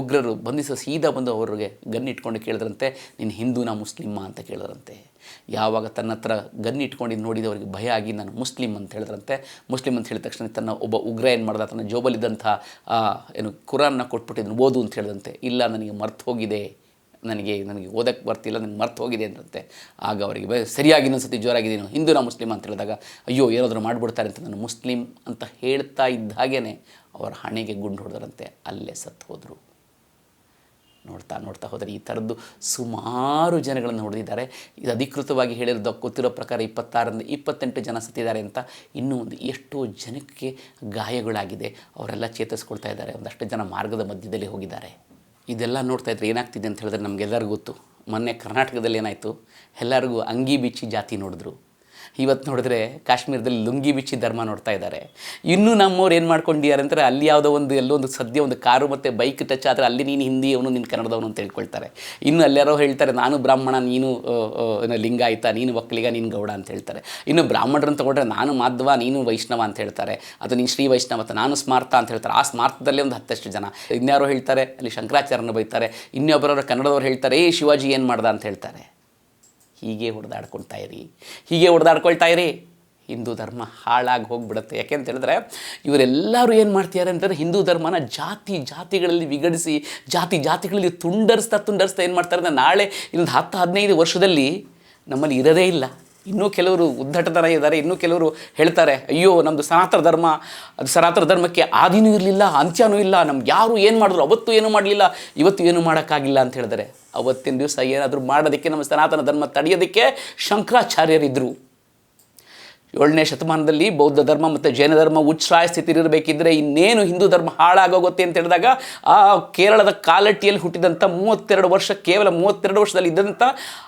ಉಗ್ರರು ಬಂಧಿಸ ಸೀದಾ ಬಂದು ಅವರಿಗೆ ಗನ್ ಇಟ್ಕೊಂಡು ಕೇಳಿದ್ರಂತೆ, ನೀನು ಹಿಂದೂನಾ ಮುಸ್ಲಿಮ್ಮ ಅಂತ ಕೇಳಿದ್ರಂತೆ. ಯಾವಾಗ ತನ್ನ ಹತ್ರ ಗನ್ ಇಟ್ಕೊಂಡಿದ್ದು ನೋಡಿದವರಿಗೆ ಭಯ ಆಗಿ, ನಾನು ಮುಸ್ಲಿಂ ಅಂತ ಹೇಳಿದ್ರಂತೆ. ಮುಸ್ಲಿಂ ಅಂತ ಹೇಳಿದ ತಕ್ಷಣ ತನ್ನ ಒಬ್ಬ ಉಗ್ರ ಏನು ಮಾಡ್ದ, ತನ್ನ ಜೋಬಲಿದ್ದಂಥ ಏನು ಕುರಾನ್ನ ಕೊಟ್ಬಿಟ್ಟಿದ್ದನ್ನು ಓದು ಅಂತ ಹೇಳಿದಂತೆ ಇಲ್ಲ, ನನಗೆ ಮರ್ತು ಹೋಗಿದೆ. ನನಗೆ ನನಗೆ ಓದಕ್ಕೆ ಬರ್ತಿಲ್ಲ, ನನಗೆ ಮರ್ತು ಹೋಗಿದೆ ಅಂದ್ರಂತೆ. ಆಗ ಅವರಿಗೆ ಸರಿಯಾಗಿ ಇನ್ನೊಂದು ಸತಿ ಜೋರಾಗಿದೆ ಹಿಂದೂ ನಾ ಮುಸ್ಲಿಂ ಅಂತ ಹೇಳಿದಾಗ, ಅಯ್ಯೋ, ಏನಾದರೂ ಮಾಡಿಬಿಡ್ತಾರೆ ಅಂತ ನಾನು ಮುಸ್ಲಿಂ ಅಂತ ಹೇಳ್ತಾ ಇದ್ದ ಹಾಗೇ ಅವರ ಹಣೆಗೆ ಗುಂಡು ಹೊಡೆದ್ರಂತೆ. ಅಲ್ಲೇ ಸತ್ತು ಹೋದರು. ನೋಡ್ತಾ ನೋಡ್ತಾ ಹೋದರೆ ಈ ಥರದ್ದು ಸುಮಾರು ಜನಗಳನ್ನು ಹೊಡೆದಿದ್ದಾರೆ. ಇದು ಅಧಿಕೃತವಾಗಿ ಹೇಳಿರೋದು ಗೊತ್ತಿರೋ ಪ್ರಕಾರ ಇಪ್ಪತ್ತಾರರಿಂದ ಇಪ್ಪತ್ತೆಂಟು ಜನ ಸತ್ತಿದ್ದಾರೆ ಅಂತ ಇನ್ನೂ ಒಂದು ಎಷ್ಟೋ ಜನಕ್ಕೆ ಗಾಯಗಳಾಗಿದೆ. ಅವರೆಲ್ಲ ಚೇತರಿಸ್ಕೊಳ್ತಾ ಇದ್ದಾರೆ. ಒಂದಷ್ಟು ಜನ ಮಾರ್ಗದ ಮಧ್ಯದಲ್ಲಿ ಹೋಗಿದ್ದಾರೆ. ಇದೆಲ್ಲ ನೋಡ್ತಾ ಇದ್ರೆ ಏನಾಗ್ತಿದೆ ಅಂತ ಹೇಳಿದ್ರೆ ನಮಗೆಲ್ಲರಿಗೂ ಗೊತ್ತು. ಮೊನ್ನೆ ಕರ್ನಾಟಕದಲ್ಲಿ ಏನಾಯಿತು? ಎಲ್ಲರಿಗೂ ಅಂಗಿ ಬಿಚ್ಚಿ ಜಾತಿ ನೋಡಿದ್ರು. ಇವತ್ತು ನೋಡಿದ್ರೆ ಕಾಶ್ಮೀರದಲ್ಲಿ ಲುಂಗಿ ಬಿಚ್ಚಿ ಧರ್ಮ ನೋಡ್ತಾ ಇದ್ದಾರೆ. ಇನ್ನೂ ನಮ್ಮವ್ರು ಏನು ಮಾಡ್ಕೊಂಡಿದ್ದಾರೆ ಅಂದರೆ ಅಲ್ಲಿ ಯಾವುದೋ ಒಂದು, ಎಲ್ಲೋ ಒಂದು ಸದ್ಯ ಒಂದು ಕಾರು ಮತ್ತು ಬೈಕ್ ಟಚ್ ಆದರೆ ಅಲ್ಲಿ ನೀನು ಹಿಂದಿಯವನು ನಿನ್ನ ಕನ್ನಡದವನು ಅಂತ ಹೇಳ್ಕೊಳ್ತಾರೆ. ಇನ್ನು ಅಲ್ಲಾರೋ ಹೇಳ್ತಾರೆ, ನಾನು ಬ್ರಾಹ್ಮಣ, ನೀನು ಲಿಂಗಾಯಿತ, ನೀನು ಒಕ್ಕಲಿಗ ನೀನು ಗೌಡ ಅಂತ ಹೇಳ್ತಾರೆ. ಇನ್ನು ಬ್ರಾಹ್ಮಣರನ್ನು ತಗೊಂಡ್ರೆ ನಾನು ಮಾಧ್ವ, ನೀನು ವೈಷ್ಣವ ಅಂತ ಹೇಳ್ತಾರೆ. ಅದು ನೀನು ಶ್ರೀ ವೈಷ್ಣವ ಅಂತ ನಾನು ಸ್ಮಾರ್ಥ ಅಂತ ಹೇಳ್ತಾರೆ. ಆ ಸ್ಮಾರ್ಥದಲ್ಲೇ ಒಂದು ಹತ್ತಷ್ಟು ಜನ. ಇನ್ಯಾರೋ ಹೇಳ್ತಾರೆ, ಅಲ್ಲಿ ಶಂಕರಾಚಾರ್ಯನ ಬೈತಾರೆ. ಇನ್ನೊಬ್ಬರವರು ಕನ್ನಡದವ್ರು ಹೇಳ್ತಾರೆ, ಏ, ಶಿವಾಜಿ ಏನು ಮಾಡ್ದ? ಅಂತ ಹೇಳ್ತಾರೆ. ಹೀಗೆ ಹೊಡೆದಾಡ್ಕೊಳ್ತಾ ಇರಿ. ಹೀಗೆ ಹೊಡೆದಾಡ್ಕೊಳ್ತಾ ಇರಿ. ಹಿಂದೂ ಧರ್ಮ ಹಾಳಾಗಿ ಹೋಗ್ಬಿಡುತ್ತೆ. ಯಾಕೆ ಅಂತ ಹೇಳಿದ್ರೆ, ಇವರೆಲ್ಲರೂ ಏನು ಮಾಡ್ತಿದ್ದಾರೆ ಅಂತಂದರೆ ಹಿಂದೂ ಧರ್ಮನ ಜಾತಿ ಜಾತಿಗಳಲ್ಲಿ ವಿಗಡಿಸಿ, ಜಾತಿ ಜಾತಿಗಳಲ್ಲಿ ತುಂಡರಿಸ್ತಾ ತುಂಡರಿಸ್ತಾ ಏನು ಮಾಡ್ತಾರೆ ಅಂದರೆ ನಾಳೆ ಇನ್ನೊಂದು ಹತ್ತು ಹದಿನೈದು ವರ್ಷದಲ್ಲಿ ನಮ್ಮಲ್ಲಿ ಇರೋದೇ ಇಲ್ಲ. ಇನ್ನೂ ಕೆಲವರು ಉದ್ದಟತನ ಇದ್ದಾರೆ. ಇನ್ನೂ ಕೆಲವರು ಹೇಳ್ತಾರೆ, ಅಯ್ಯೋ ನಮ್ಮದು ಸನಾತನ ಧರ್ಮ, ಅದು ಸನಾತನ ಧರ್ಮಕ್ಕೆ ಆದಿನೂ ಇರಲಿಲ್ಲ, ಅಂತ್ಯನೂ ಇಲ್ಲ. ನಮ್ಗೆ ಯಾರು ಏನು ಮಾಡಿದ್ರು ಅವತ್ತು ಏನೂ ಮಾಡಲಿಲ್ಲ, ಇವತ್ತು ಏನೂ ಮಾಡೋಕ್ಕಾಗಿಲ್ಲ ಅಂತ ಹೇಳಿದರೆ ಅವತ್ತಿನ ದಿವಸ ಏನಾದರೂ ಮಾಡೋದಕ್ಕೆ ನಮ್ಮ ಸನಾತನ ಧರ್ಮ ತಡೆಯೋದಕ್ಕೆ ಶಂಕರಾಚಾರ್ಯರಿದ್ದರು ಏಳನೇ ಶತಮಾನದಲ್ಲಿ ಬೌದ್ಧ ಧರ್ಮ ಮತ್ತು ಜೈನ ಧರ್ಮ ಉಚ್ಛ್ರಾಯ ಸ್ಥಿತಿಲಿರಬೇಕಿದ್ರೆ ಇನ್ನೇನು ಹಿಂದೂ ಧರ್ಮ ಹಾಳಾಗೋಗುತ್ತೆ ಅಂತ ಹೇಳಿದಾಗ ಆ ಕೇರಳದ ಕಾಲಟ್ಟಿಯಲ್ಲಿ ಹುಟ್ಟಿದಂಥ ಮೂವತ್ತೆರಡು ವರ್ಷ, ಕೇವಲ ಮೂವತ್ತೆರಡು ವರ್ಷದಲ್ಲಿ ಇದ್ದಂಥ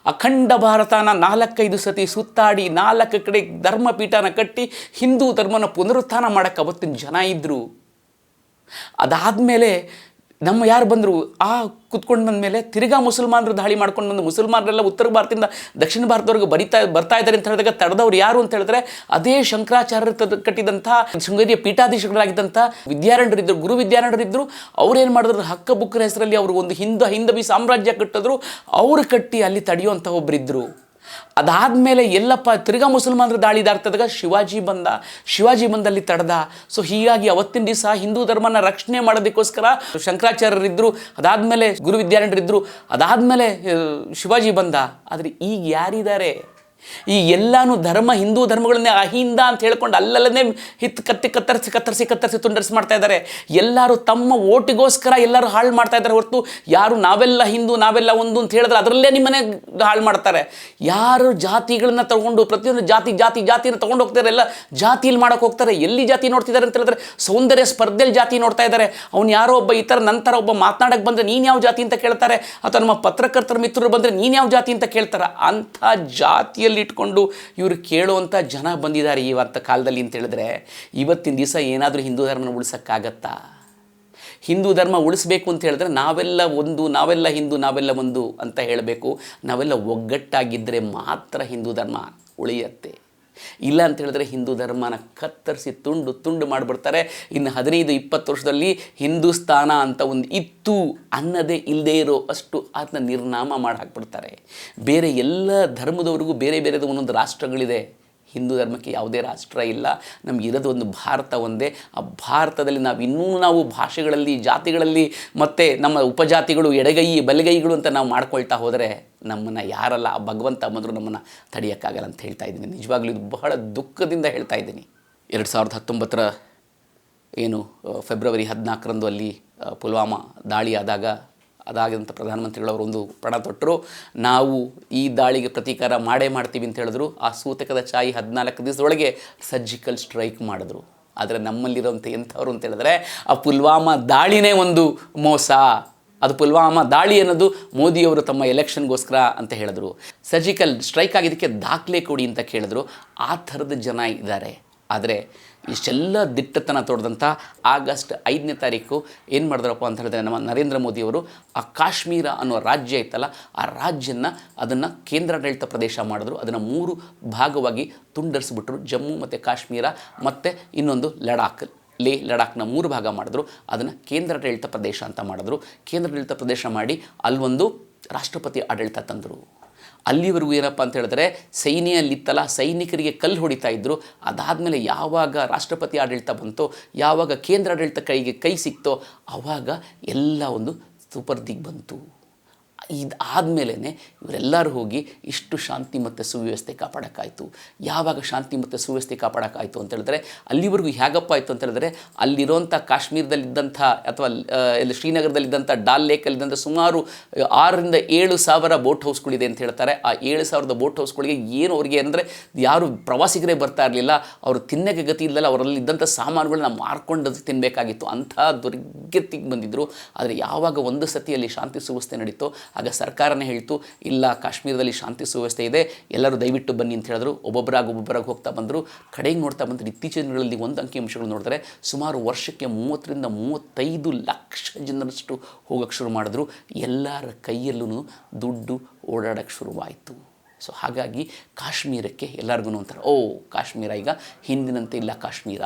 ಅಖಂಡ ಭಾರತನ ನಾಲ್ಕೈದು ಸತಿ ಸುತ್ತಾಡಿ ನಾಲ್ಕು ಕಡೆ ಧರ್ಮಪೀಠನ ಕಟ್ಟಿ ಹಿಂದೂ ಧರ್ಮನ ಪುನರುತ್ಥಾನ ಮಾಡೋಕ್ಕೆ ಅವತ್ತಿನ ಜನ ಇದ್ದರು ಅದಾದಮೇಲೆ ನಮ್ಮ ಯಾರು ಬಂದರು, ಆ ಕುತ್ಕೊಂಡು ಬಂದಮೇಲೆ ತಿರ್ಗಾ ಮುಸಲ್ಮಾನರು ದಾಳಿ ಮಾಡ್ಕೊಂಡು ಬಂದು ಮುಸಲ್ಮಾನರೆಲ್ಲ ಉತ್ತರ ಭಾರತದಿಂದ ದಕ್ಷಿಣ ಭಾರತದವರೆಗೆ ಬರಿತಾ, ಬರ್ತಾ ಇದ್ದಾರೆ ಅಂತ ಹೇಳಿದಾಗ ತಡೆದವರು ಯಾರು ಅಂತ ಹೇಳಿದ್ರೆ ಅದೇ ಶಂಕರಾಚಾರ್ಯರು ಕಟ್ಟಿದಂಥ, ಶೃಂಗೇರಿಯ ಪೀಠಾಧೀಶಗಳಾಗಿದ್ದಂಥ ವಿದ್ಯಾರಣ್ಯರಿದ್ದರು, ಗುರು ವಿದ್ಯಾರಣ್ಯರಿದ್ದರು. ಅವ್ರೇನು ಮಾಡಿದ್ರು? ಹಕ್ಕ ಬುಕ್ಕರ ಹೆಸರಲ್ಲಿ ಅವರು ಒಂದು ಹಿಂದ, ಹಿಂದವಿ ಸಾಮ್ರಾಜ್ಯ ಕಟ್ಟಿದ್ರು. ಅವರು ಕಟ್ಟಿ ಅಲ್ಲಿ ತಡೆಯುವಂಥ ಒಬ್ಬರಿದ್ದರು ಅದಾದಮೇಲೆ ಎಲ್ಲಪ್ಪ ತಿರ್ಗಾ ಮುಸಲ್ಮಾನರು ದಾಳಿ ದಾಟ್ತದಾಗ ಶಿವಾಜಿ ಬಂದ. ಶಿವಾಜಿ ಬಂದಲ್ಲಿ ತಡೆದ. ಸೊ ಹೀಗಾಗಿ ಅವತ್ತಿನ ದಿವಸ ಹಿಂದೂ ಧರ್ಮನ ರಕ್ಷಣೆ ಮಾಡೋದಕ್ಕೋಸ್ಕರ ಶಂಕರಾಚಾರ್ಯರಿದ್ದರು ಅದಾದಮೇಲೆ ಗುರು ವಿದ್ಯಾರಣ್ಯರಿದ್ದರು ಅದಾದಮೇಲೆ ಶಿವಾಜಿ ಬಂದ. ಆದರೆ ಈಗ ಯಾರಿದ್ದಾರೆ? ಈ ಎಲ್ಲಾನು ಧರ್ಮ, ಹಿಂದೂ ಧರ್ಮಗಳನ್ನೇ ಅಹಿಂದ ಅಂತ ಹೇಳ್ಕೊಂಡು ಅಲ್ಲಲ್ಲೇ ಹಿತ್ ಕತ್ತಿ ಕತ್ತರಿಸಿ ಕತ್ತರಿಸಿ ಕತ್ತರಿಸಿ ತುಂಡರಿಸಿ ಮಾಡ್ತಾ ಇದ್ದಾರೆ. ಎಲ್ಲರೂ ತಮ್ಮ ಓಟಿಗೋಸ್ಕರ ಎಲ್ಲರೂ ಹಾಳು ಮಾಡ್ತಾ ಇದ್ದಾರೆ ಹೊರತು ಯಾರು ನಾವೆಲ್ಲ ಹಿಂದೂ, ನಾವೆಲ್ಲ ಒಂದು ಅಂತ ಹೇಳಿದ್ರೆ ಅದರಲ್ಲೇ ನಿಮ್ಮನೆ ಹಾಳು ಮಾಡ್ತಾರೆ. ಯಾರು ಜಾತಿಗಳನ್ನ ತಗೊಂಡು ಪ್ರತಿಯೊಂದು ಜಾತಿ ಜಾತಿ, ಜಾತಿನ ತಗೊಂಡು ಹೋಗ್ತಾರೆ, ಎಲ್ಲ ಜಾತಿಯಲ್ಲಿ ಮಾಡೋಕೆ ಹೋಗ್ತಾರೆ. ಎಲ್ಲಿ ಜಾತಿ ನೋಡ್ತಿದ್ದಾರೆ ಅಂತ ಹೇಳಿದ್ರೆ ಸೌಂದರ್ಯ ಸ್ಪರ್ಧೆಯಲ್ಲಿ ಜಾತಿ ನೋಡ್ತಾ ಇದ್ದಾರೆ. ಅವ್ನು ಯಾರೋ ಒಬ್ಬ ಈ ಥರ ನಂತರ ಒಬ್ಬ ಮಾತನಾಡಕ್ಕೆ ಬಂದರೆ ನೀನು ಯಾವ ಜಾತಿ ಅಂತ ಕೇಳ್ತಾರೆ? ಅಥವಾ ನಮ್ಮ ಪತ್ರಕರ್ತರ ಮಿತ್ರರು ಬಂದರೆ ನೀನು ಯಾವ ಜಾತಿ ಅಂತ ಕೇಳ್ತಾರೆ? ಅಂಥ ಜಾತಿಯಲ್ಲಿ ಇಟ್ಕೊಂಡು ಇವರು ಕೇಳುವಂಥ ಜನ ಬಂದಿದ್ದಾರೆ ಇವತ್ತ ಕಾಲದಲ್ಲಿ ಅಂತ ಹೇಳಿದ್ರೆ, ಇವತ್ತಿನ ದಿವಸ ಏನಾದರೂ ಹಿಂದೂ ಧರ್ಮನ ಉಳಿಸೋಕ್ಕಾಗತ್ತಾ? ಹಿಂದೂ ಧರ್ಮ ಉಳಿಸ್ಬೇಕು ಅಂತ ಹೇಳಿದ್ರೆ ನಾವೆಲ್ಲ ಒಂದು, ನಾವೆಲ್ಲ ಹಿಂದೂ, ನಾವೆಲ್ಲ ಒಂದು ಅಂತ ಹೇಳಬೇಕು. ನಾವೆಲ್ಲ ಒಗ್ಗಟ್ಟಾಗಿದ್ದರೆ ಮಾತ್ರ ಹಿಂದೂ ಧರ್ಮ ಉಳಿಯತ್ತೆ. ಇಲ್ಲ ಅಂತ ಹೇಳಿದ್ರೆ ಹಿಂದೂ ಧರ್ಮನ ಕತ್ತರಿಸಿ ತುಂಡು ತುಂಡು ಮಾಡಿಬಿಡ್ತಾರೆ. ಇನ್ನು ಹದಿನೈದು ಇಪ್ಪತ್ತು ವರ್ಷದಲ್ಲಿ ಹಿಂದೂಸ್ತಾನ ಅಂತ ಒಂದು ಇತ್ತು ಅನ್ನದೇ ಇಲ್ಲದೇ ಇರೋ ಅಷ್ಟು ಅದನ್ನ ನಿರ್ನಾಮ ಮಾಡಿ ಹಾಕ್ಬಿಡ್ತಾರೆ ಬೇರೆ ಎಲ್ಲ ಧರ್ಮದವ್ರಿಗೂ ಬೇರೆ ಬೇರೆದು ಒಂದೊಂದು ರಾಷ್ಟ್ರಗಳಿದೆ. ಹಿಂದೂ ಧರ್ಮಕ್ಕೆ ಯಾವುದೇ ರಾಷ್ಟ್ರ ಇಲ್ಲ. ನಮ್ಗೆ ಇರೋದು ಒಂದು ಭಾರತ ಒಂದೇ. ಆ ಭಾರತದಲ್ಲಿ ನಾವು ಇನ್ನೂ ನಾವು ಭಾಷೆಗಳಲ್ಲಿ, ಜಾತಿಗಳಲ್ಲಿ, ಮತ್ತು ನಮ್ಮ ಉಪಜಾತಿಗಳು, ಎಡಗೈ, ಬಲಗೈಗಳು ಅಂತ ನಾವು ಮಾಡ್ಕೊಳ್ತಾ ಹೋದರೆ ನಮ್ಮನ್ನು ಯಾರಲ್ಲ, ಆ ಭಗವಂತ ಬಂದರೂ ನಮ್ಮನ್ನು ತಡೆಯೋಕ್ಕಾಗಲ್ಲ ಅಂತ ಹೇಳ್ತಾ ಇದ್ದೀನಿ. ನಿಜವಾಗ್ಲೂ ಇದು ಬಹಳ ದುಃಖದಿಂದ ಹೇಳ್ತಾ ಇದ್ದೀನಿ. ಎರಡು ಸಾವಿರದ ಹತ್ತೊಂಬತ್ತರ ಏನು ಫೆಬ್ರವರಿ ಹದಿನಾಲ್ಕರಂದು ಅಲ್ಲಿ ಪುಲ್ವಾಮಾ ದಾಳಿ ಆದಾಗ ಅದಾಗಿದಂಥ ಪ್ರಧಾನಮಂತ್ರಿಗಳವರು ಒಂದು ಪಣ ತೊಟ್ಟರು. ನಾವು ಈ ದಾಳಿಗೆ ಪ್ರತೀಕಾರ ಮಾಡೇ ಮಾಡ್ತೀವಿ ಅಂತ ಹೇಳಿದ್ರು. ಆ ಸೂತಕದ ಚಾಯಿ ಹದಿನಾಲ್ಕು ದಿವಸದೊಳಗೆ ಸರ್ಜಿಕಲ್ ಸ್ಟ್ರೈಕ್ ಮಾಡಿದ್ರು. ಆದರೆ ನಮ್ಮಲ್ಲಿರೋಂಥ ಎಂಥವ್ರು ಅಂತ ಹೇಳಿದ್ರೆ, ಆ ಪುಲ್ವಾಮಾ ದಾಳಿನೇ ಒಂದು ಮೋಸ. ಅದು ಪುಲ್ವಾಮಾ ದಾಳಿ ಅನ್ನೋದು ಮೋದಿಯವರು ತಮ್ಮ ಎಲೆಕ್ಷನ್ಗೋಸ್ಕರ ಅಂತ ಹೇಳಿದ್ರು. ಸರ್ಜಿಕಲ್ ಸ್ಟ್ರೈಕ್ ಆಗಿದ್ದಕ್ಕೆ ದಾಖಲೆ ಕೊಡಿ ಅಂತ ಕೇಳಿದ್ರು. ಆ ಥರದ ಜನ ಇದ್ದಾರೆ. ಆದರೆ ಇಷ್ಟೆಲ್ಲ ದಿಟ್ಟತನ ತೋಡ್ದಂಥ ಆಗಸ್ಟ್ ಐದನೇ ತಾರೀಕು ಏನು ಮಾಡಿದ್ರಪ್ಪ ಅಂತ ಹೇಳಿದ್ರೆ ನಮ್ಮ ನರೇಂದ್ರ ಮೋದಿಯವರು ಆ ಕಾಶ್ಮೀರ ಅನ್ನೋ ರಾಜ್ಯ ಇತ್ತಲ್ಲ, ಆ ರಾಜ್ಯನ ಅದನ್ನು ಕೇಂದ್ರಾಡಳಿತ ಪ್ರದೇಶ ಮಾಡಿದ್ರು. ಅದನ್ನು ಮೂರು ಭಾಗವಾಗಿ ತುಂಡರಿಸ್ಬಿಟ್ರು. ಜಮ್ಮು ಮತ್ತು ಕಾಶ್ಮೀರ ಮತ್ತು ಇನ್ನೊಂದು ಲಡಾಖ್. ಲೇ ಲಡಾಖ್ನ ಮೂರು ಭಾಗ ಮಾಡಿದ್ರು. ಅದನ್ನು ಕೇಂದ್ರಾಡಳಿತ ಪ್ರದೇಶ ಅಂತ ಮಾಡಿದ್ರು. ಕೇಂದ್ರಾಡಳಿತ ಪ್ರದೇಶ ಮಾಡಿ ಅಲ್ಲೊಂದು ರಾಷ್ಟ್ರಪತಿ ಆಡಳಿತ ತಂದರು. ಅಲ್ಲಿವರೆಗೂ ಏನಪ್ಪ ಅಂತ ಹೇಳಿದ್ರೆ ಸೈನ್ಯಲ್ಲಿತ್ತಲ್ಲ ಸೈನಿಕರಿಗೆ ಕಲ್ಲು ಹೊಡಿತಾ ಇದ್ದರು ಅದಾದಮೇಲೆ ಯಾವಾಗ ರಾಷ್ಟ್ರಪತಿ ಆಡಳಿತ ಬಂತೋ, ಯಾವಾಗ ಕೇಂದ್ರ ಆಡಳಿತ ಕೈಗೆ ಕೈ ಸಿಕ್ತೋ ಆವಾಗ ಎಲ್ಲ ಒಂದು ಸುಪರ್ದಿಗೆ ಬಂತು. ಇದಾದಮೇಲೆ ಇವರೆಲ್ಲರೂ ಹೋಗಿ ಇಷ್ಟು ಶಾಂತಿ ಮತ್ತು ಸುವ್ಯವಸ್ಥೆ ಕಾಪಾಡೋಕ್ಕಾಯಿತು. ಯಾವಾಗ ಶಾಂತಿ ಮತ್ತು ಸುವ್ಯವಸ್ಥೆ ಕಾಪಾಡೋಕ್ಕಾಯಿತು ಅಂತ ಹೇಳಿದ್ರೆ ಅಲ್ಲಿವರೆಗೂ ಹೇಗಪ್ಪ ಆಯಿತು ಅಂತ ಹೇಳಿದ್ರೆ ಅಲ್ಲಿರೋಂಥ ಕಾಶ್ಮೀರದಲ್ಲಿದ್ದಂಥ ಅಥವಾ ಇಲ್ಲಿ ಶ್ರೀನಗರದಲ್ಲಿದ್ದಂಥ ಡಾಲ್ ಲೇಕಲ್ಲಿದ್ದಂಥ ಸುಮಾರು ಆರರಿಂದ ಏಳು ಸಾವಿರ ಬೋಟ್ ಹೌಸ್ಗಳಿದೆ ಅಂತ ಹೇಳ್ತಾರೆ. ಆ ಏಳು ಸಾವಿರದ ಬೋಟ್ ಹೌಸ್ಗಳಿಗೆ ಏನು ಅವರಿಗೆ ಅಂದರೆ ಯಾರು ಪ್ರವಾಸಿಗರೇ ಬರ್ತಾ ಇರಲಿಲ್ಲ, ಅವರು ತಿನ್ನಕ್ಕೆ ಗತಿ ಇಲ್ಲಲ್ಲ ಅವರಲ್ಲಿದ್ದಂಥ ಸಾಮಾನುಗಳನ್ನ ಮಾರ್ಕೊಂಡು ತಿನ್ನಬೇಕಾಗಿತ್ತು ಅಂಥ ದುರ್ಗತಿಗೆ ಬಂದಿದ್ದರು ಆದರೆ ಯಾವಾಗ ಒಂದು ಸತಿಯಲ್ಲಿ ಶಾಂತಿ ಸುವ್ಯವಸ್ಥೆ ನಡೀತೋ ಆಗ ಸರ್ಕಾರನೇ ಹೇಳ್ತು, ಇಲ್ಲ, ಕಾಶ್ಮೀರದಲ್ಲಿ ಶಾಂತಿ ಸುವ್ಯವಸ್ಥೆ ಇದೆ, ಎಲ್ಲರೂ ದಯವಿಟ್ಟು ಬನ್ನಿ ಅಂತ ಹೇಳಿದ್ರು. ಒಬ್ಬೊಬ್ಬರಾಗಿ ಒಬ್ಬೊಬ್ಬರಾಗಿ ಹೋಗ್ತಾ ಬಂದರು. ಕಡೆಗೆ ನೋಡ್ತಾ ಬಂದರೆ ಇತ್ತೀಚಿನ ದಿನಗಳಲ್ಲಿ ಒಂದು ಅಂಕಿಅಂಶಗಳು ನೋಡಿದ್ರೆ ಸುಮಾರು ವರ್ಷಕ್ಕೆ ಮೂವತ್ತರಿಂದ ಮೂವತ್ತೈದು ಲಕ್ಷ ಜನರಷ್ಟು ಹೋಗೋಕ್ಕೆ ಶುರು ಮಾಡಿದ್ರು. ಎಲ್ಲರ ಕೈಯಲ್ಲೂ ದುಡ್ಡು ಓಡಾಡೋಕ್ಕೆ ಶುರುವಾಯಿತು. ಸೊ ಹಾಗಾಗಿ ಕಾಶ್ಮೀರಕ್ಕೆ ಎಲ್ಲರಿಗೂ ಅಂತಾರೆ ಓ, ಕಾಶ್ಮೀರ ಈಗ ಹಿಂದಿನಂತೆ ಇಲ್ಲ ಕಾಶ್ಮೀರ.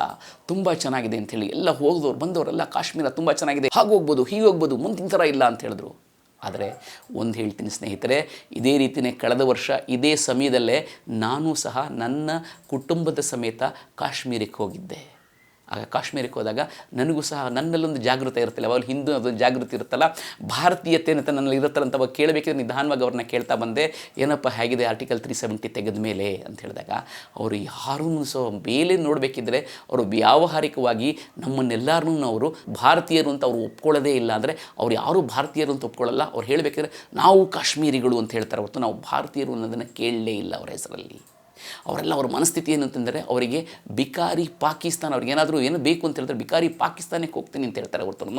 ತುಂಬ ಚೆನ್ನಾಗಿದೆ ಅಂಥೇಳಿ ಎಲ್ಲ ಹೋಗ್ದವ್ರು ಬಂದವರೆಲ್ಲ ಕಾಶ್ಮೀರ ತುಂಬ ಚೆನ್ನಾಗಿದೆ. ಹಾಗೆ ಹೋಗ್ಬೋದು, ಹೀಗೆ ಹೋಗ್ಬೋದು, ಮುಂದಿನ ಥರ ಇಲ್ಲ ಅಂತ ಹೇಳಿದ್ರು. ಆದರೆ ಒಂದು ಹೇಳ್ತೀನಿ ಸ್ನೇಹಿತರೆ, ಇದೇ ರೀತಿಯೇ ಕಳೆದ ವರ್ಷ ಇದೇ ಸಮಯದಲ್ಲೇ ನಾನು ಸಹ ನನ್ನ ಕುಟುಂಬದ ಸಮೇತ ಕಾಶ್ಮೀರಕ್ಕೆ ಹೋಗಿದ್ದೆ. ಆಗ ಕಾಶ್ಮೀರಕ್ಕೆ ಹೋದಾಗ ನನಗೂ ಸಹ ನನ್ನಲ್ಲೊಂದು ಜಾಗೃತಿ ಇರುತ್ತಲ್ಲ. ಅವ್ರು ಹಿಂದೂ ಅದೊಂದು ಜಾಗೃತಿ ಇರುತ್ತಲ್ಲ ಭಾರತೀಯತೆ ಅಂತ ನನ್ನಲ್ಲಿ ಇರುತ್ತಲ್ಲ ಅಂತ ಅವಾಗ ಕೇಳಬೇಕಿದ್ರೆ ನಿಧಾನವಾಗಿ ಅವ್ರನ್ನ ಕೇಳ್ತಾ ಬಂದೆ. ಏನಪ್ಪ ಹೇಗಿದೆ ಆರ್ಟಿಕಲ್ ತ್ರೀ ಸೆವೆಂಟಿ ತೆಗೆದ ಮೇಲೆ ಅಂತ ಹೇಳಿದಾಗ, ಅವರು ಯಾರೂ ಸಹ ಮೇಲೆ ನೋಡಬೇಕಿದ್ರೆ ಅವರು ವ್ಯಾವಹಾರಿಕವಾಗಿ ನಮ್ಮನ್ನೆಲ್ಲರೂ ಅವರು ಭಾರತೀಯರು ಅಂತ ಅವರು ಒಪ್ಕೊಳ್ಳೋದೇ ಇಲ್ಲ ಅಂದರೆ ಅವ್ರು ಯಾರೂ ಭಾರತೀಯರು ಅಂತ ಒಪ್ಕೊಳ್ಳಲ್ಲ. ಅವ್ರು ಹೇಳಬೇಕಿದ್ರೆ ನಾವು ಕಾಶ್ಮೀರಿಗಳು ಅಂತ ಹೇಳ್ತಾರೆ ಹೊರತು ನಾವು ಭಾರತೀಯರು ಅನ್ನೋದನ್ನು ಕೇಳಲೇ ಇಲ್ಲ ಅವರ ಹೆಸರಲ್ಲಿ. ಅವರೆಲ್ಲ ಅವ್ರ ಮನಸ್ಥಿತಿ ಏನು ಅಂತಂದರೆ ಅವರಿಗೆ ಬಿಕಾರಿ ಪಾಕಿಸ್ತಾನ, ಅವ್ರಿಗೆ ಏನಾದರೂ ಏನು ಬೇಕು ಅಂತ ಹೇಳಿದ್ರೆ ಬಿಕಾರಿ ಪಾಕಿಸ್ತಾನಕ್ಕೆ ಹೋಗ್ತೀನಿ ಅಂತ ಹೇಳ್ತಾರೆ ಹೊರತು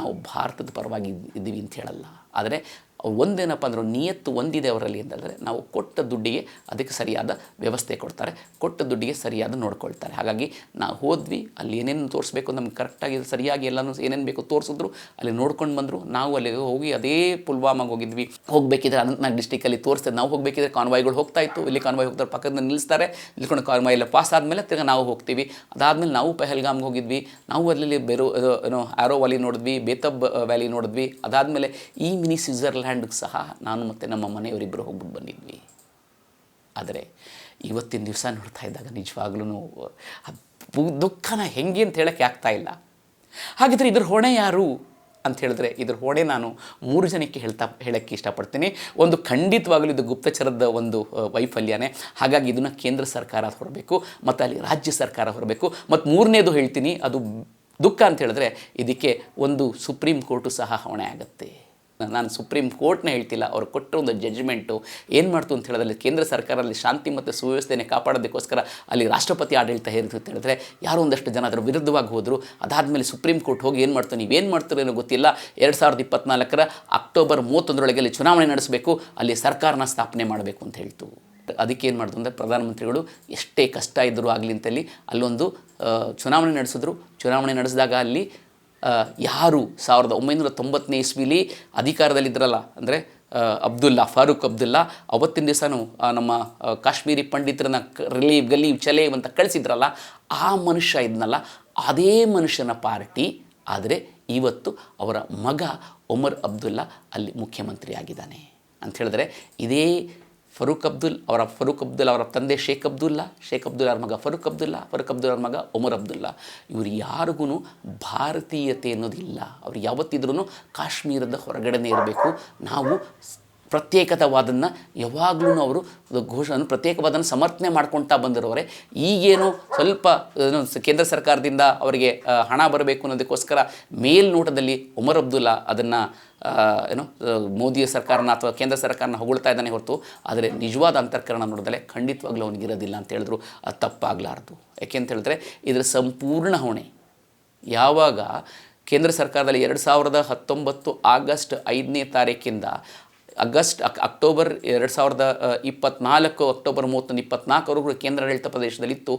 ನಾವು ಭಾರತದ ಪರವಾಗಿ ಇದ್ದೀವಿ ಅಂತ ಹೇಳಲ್ಲ. ಆದರೆ ಒಂದೇನಪ್ಪ ಅಂದ್ರೆ ನಿಯತ್ತು ಒಂದಿದೆ ಅವರಲ್ಲಿ ಅಂತಂದರೆ ನಾವು ಕೊಟ್ಟ ದುಡ್ಡಿಗೆ ಅದಕ್ಕೆ ಸರಿಯಾದ ವ್ಯವಸ್ಥೆ ಕೊಡ್ತಾರೆ. ಕೊಟ್ಟ ದುಡ್ಡಿಗೆ ಸರಿಯಾದ ನೋಡ್ಕೊಳ್ತಾರೆ. ಹಾಗಾಗಿ ನಾವು ಹೋದ್ವಿ, ಅಲ್ಲಿ ಏನೇನು ತೋರಿಸ್ಬೇಕು ನಮ್ಗೆ ಕರೆಕ್ಟಾಗಿ ಸರಿಯಾಗಿ ಎಲ್ಲನೂ ಏನೇನು ಬೇಕು ತೋರಿಸಿದ್ರು, ಅಲ್ಲಿ ನೋಡ್ಕೊಂಡು ಬಂದರು. ನಾವು ಅಲ್ಲಿಗೆ ಹೋಗಿ ಅದೇ ಪುಲ್ವಾಮಾಗೆ ಹೋಗಿದ್ವಿ. ಹೋಗಬೇಕಿದ್ರೆ ಅನಂತನಾಗ್ ಡಿಸ್ಟಿಕಲ್ಲಿ ತೋರಿಸ್ತೇವೆ ನಾವು ಹೋಗಬೇಕಿದ್ರೆ ಕಾನ್ವಾಯ್ಗಳು ಹೋಗ್ತಾ ಇತ್ತು. ಇಲ್ಲಿ ಕಾನ್ವಾಯ್ ಹೋಗ್ತಾರೆ ಪಕ್ಕದ ನಿಲ್ಲಿಸ್ತಾರೆ. ನಿಲ್ಕೊಂಡು ಕಾನ್ವಾಯ್ ಎಲ್ಲ ಪಾಸ್ ಆದಮೇಲೆ ತಿರ್ಗಿ ನಾವು ಹೋಗ್ತೀವಿ. ಅದಾದಮೇಲೆ ನಾವು ಪೆಹಲ್ಗಾಮ್ಗೆ ಹೋಗಿದ್ವಿ. ನಾವು ಅಲ್ಲಿ ಬೇರೋ ಏನೋ ಆರೋ ವ್ಯಾಲಿ ನೋಡಿದ್ವಿ ಬೇತಬ್ ವ್ಯಾಲಿ ನೋಡಿದ್ವಿ. ಅದಾದಮೇಲೆ ಈ ಮಿನಿ ಸ್ವಿಟ್ಜರ್ಲ್ಯಾಂಡ್ಗೆ ಸಹ ನಾನು ಮತ್ತು ನಮ್ಮ ಮನೆಯವರಿಬ್ಬರು ಹೋಗ್ಬಿಟ್ಟು ಬಂದಿದ್ವಿ. ಆದರೆ ಇವತ್ತಿನ ದಿವಸ ನೋಡ್ತಾ ಇದ್ದಾಗ ನಿಜವಾಗ್ಲೂ ದುಃಖನ ಹೆಂಗೆ ಅಂತ ಹೇಳೋಕ್ಕೆ ಆಗ್ತಾ ಇಲ್ಲ. ಹಾಗಿದ್ರೆ ಇದ್ರ ಹೊಣೆ ಯಾರು ಅಂತ ಹೇಳಿದ್ರೆ ಇದ್ರ ಹೊಣೆ ನಾನು ಮೂರು ಜನಕ್ಕೆ ಹೇಳ್ತಾ, ಹೇಳೋಕ್ಕೆ ಇಷ್ಟಪಡ್ತೀನಿ. ಒಂದು ಖಂಡಿತವಾಗಲೂ ಇದು ಗುಪ್ತಚರದ ಒಂದು ವೈಫಲ್ಯನೇ. ಹಾಗಾಗಿ ಇದನ್ನು ಕೇಂದ್ರ ಸರ್ಕಾರ ಹೊರಬೇಕು, ಮತ್ತು ಅಲ್ಲಿ ರಾಜ್ಯ ಸರ್ಕಾರ ಹೊರಬೇಕು. ಮತ್ತು ಮೂರನೇದು ಹೇಳ್ತೀನಿ, ಅದು ದುಃಖ ಅಂತ ಹೇಳಿದ್ರೆ ಇದಕ್ಕೆ ಒಂದು ಸುಪ್ರೀಂ ಕೋರ್ಟು ಸಹ ಹೊಣೆ ಆಗುತ್ತೆ. ನಾನು ಸುಪ್ರೀಂ ಕೋರ್ಟ್ನ ಹೇಳ್ತಿಲ್ಲ, ಅವ್ರು ಕೊಟ್ಟರು ಒಂದು ಜಜ್ಮೆಂಟು ಏನು ಮಾಡ್ತು ಅಂತ ಹೇಳಿದ್ರೆ ಕೇಂದ್ರ ಸರ್ಕಾರದಲ್ಲಿ ಶಾಂತಿ ಮತ್ತು ಸುವ್ಯವಸ್ಥೆಯನ್ನು ಕಾಪಾಡೋದಕ್ಕೋಸ್ಕರ ಅಲ್ಲಿ ರಾಷ್ಟ್ರಪತಿ ಆಡಳಿತ ಹೇರಿತು ಅಂತ ಹೇಳಿದ್ರೆ, ಯಾರೋ ಒಂದಷ್ಟು ಜನ ಅದರ ವಿರುದ್ಧವಾಗಿ ಹೋದರು. ಅದಾದಮೇಲೆ ಸುಪ್ರೀಂ ಕೋರ್ಟ್ ಹೋಗಿ ಏನು ಮಾಡ್ತಾರೆ ನೀವೇನು ಮಾಡ್ತೀರೋ ಏನೋ ಗೊತ್ತಿಲ್ಲ. ಎರಡು ಸಾವಿರದ ಇಪ್ಪತ್ನಾಲ್ಕರ ಅಕ್ಟೋಬರ್ ಮೂವತ್ತೊಂದರೊಳಗೆ ಅಲ್ಲಿ ಚುನಾವಣೆ ನಡೆಸಬೇಕು, ಅಲ್ಲಿ ಸರ್ಕಾರನ ಸ್ಥಾಪನೆ ಮಾಡಬೇಕು ಅಂತ ಹೇಳ್ತು. ಅದಕ್ಕೆ ಏನು ಮಾಡಿದ್ರು ಅಂದರೆ, ಪ್ರಧಾನಮಂತ್ರಿಗಳು ಎಷ್ಟೇ ಕಷ್ಟ ಇದ್ದರೂ ಆಗಲಿ ಅಂತಲ್ಲಿ ಅಲ್ಲೊಂದು ಚುನಾವಣೆ ನಡೆಸಿದ್ರು. ಚುನಾವಣೆ ನಡೆಸಿದಾಗ ಅಲ್ಲಿ ಯಾರು ಸಾವಿರದ ಒಂಬೈನೂರ ತೊಂಬತ್ತನೇ ಇಸ್ವಿಲಿ ಅಧಿಕಾರದಲ್ಲಿದ್ದರಲ್ಲ ಅಂದರೆ ಅಬ್ದುಲ್ಲಾ, ಫಾರೂಕ್ ಅಬ್ದುಲ್ಲಾ, ಅವತ್ತಿನ ದಿವಸನೂ ನಮ್ಮ ಕಾಶ್ಮೀರಿ ಪಂಡಿತರನ್ನ ಕ- ಗಲಿ ಚಲೇವ್ ಅಂತ ಕಳಿಸಿದ್ರಲ್ಲ, ಆ ಮನುಷ್ಯ ಇದ್ನಲ್ಲ, ಅದೇ ಮನುಷ್ಯನ ಪಾರ್ಟಿ. ಆದರೆ ಇವತ್ತು ಅವರ ಮಗ ಒಮರ್ ಅಬ್ದುಲ್ಲಾ ಅಲ್ಲಿ ಮುಖ್ಯಮಂತ್ರಿ ಆಗಿದ್ದಾನೆ ಅಂತ ಹೇಳಿದ್ರೆ ಇದೇ ಫರೂಕ್ ಅಬ್ದುಲ್, ಅವರ ಫರೂಕ್ ಅಬ್ದುಲ್ ಅವರ ತಂದೆ ಶೇಖ್ ಅಬ್ದುಲ್ಲಾ, ಶೇಖ್ ಅಬ್ದುಲ್ ಅವರ ಮಗ ಫರೂಕ್ ಅಬ್ದುಲ್ಲಾ, ಫರೂಕ್ ಅಬ್ದುಲ್ ಅವರ ಮಗ ಒಮರ್ ಅಬ್ದುಲ್ಲಾ. ಇವರು ಯಾರಿಗೂ ಭಾರತೀಯತೆ ಅನ್ನೋದಿಲ್ಲ. ಅವ್ರು ಯಾವತ್ತಿದ್ರೂ ಕಾಶ್ಮೀರದ ಹೊರಗಡೆನೇ ಇರಬೇಕು. ನಾವು ಪ್ರತ್ಯೇಕತಾವಾದನ್ನು ಯಾವಾಗಲೂ ಅವರು ಘೋಷಣೆ ಪ್ರತ್ಯೇಕವಾದನ್ನು ಸಮರ್ಥನೆ ಮಾಡ್ಕೊಳ್ತಾ ಬಂದಿರೋರೆ. ಈಗೇನು ಸ್ವಲ್ಪ ಕೇಂದ್ರ ಸರ್ಕಾರದಿಂದ ಅವರಿಗೆ ಹಣ ಬರಬೇಕು ಅನ್ನೋದಕ್ಕೋಸ್ಕರ ಮೇಲ್ನೋಟದಲ್ಲಿ ಉಮರ್ ಅಬ್ದುಲ್ಲಾ ಅದನ್ನು ಏನು ಮೋದಿಯ ಸರ್ಕಾರನ ಅಥವಾ ಕೇಂದ್ರ ಸರ್ಕಾರನ ಹೊಗಳ್ತಾ ಇದ್ದಾನೆ ಹೊರತು, ಆದರೆ ನಿಜವಾದ ಅಂತರ್ಕರಣ ನೋಡಿದ್ರೆ ಖಂಡಿತವಾಗ್ಲೂ ಅವನಿಗಿರೋದಿಲ್ಲ ಅಂತ ಹೇಳಿದ್ರು. ಅದು ತಪ್ಪಾಗಲಾರ್ದು. ಯಾಕೆ ಹೇಳಿದ್ರೆ ಇದರ ಸಂಪೂರ್ಣ ಹೊಣೆ ಯಾವಾಗ ಕೇಂದ್ರ ಸರ್ಕಾರದಲ್ಲಿ ಎರಡು ಸಾವಿರದ ಹತ್ತೊಂಬತ್ತು ಆಗಸ್ಟ್ ಐದನೇ ತಾರೀಕಿಂದ ಆಗಸ್ಟ್, ಅಕ್, ಅಕ್ಟೋಬರ್ ಎರಡು ಸಾವಿರದ ಇಪ್ಪತ್ನಾಲ್ಕು, ಅಕ್ಟೋಬರ್ ಮೂವತ್ತೊಂದು ಇಪ್ಪತ್ನಾಲ್ಕವರೆಗೂ ಕೇಂದ್ರಾಡಳಿತ ಪ್ರದೇಶದಲ್ಲಿತ್ತು.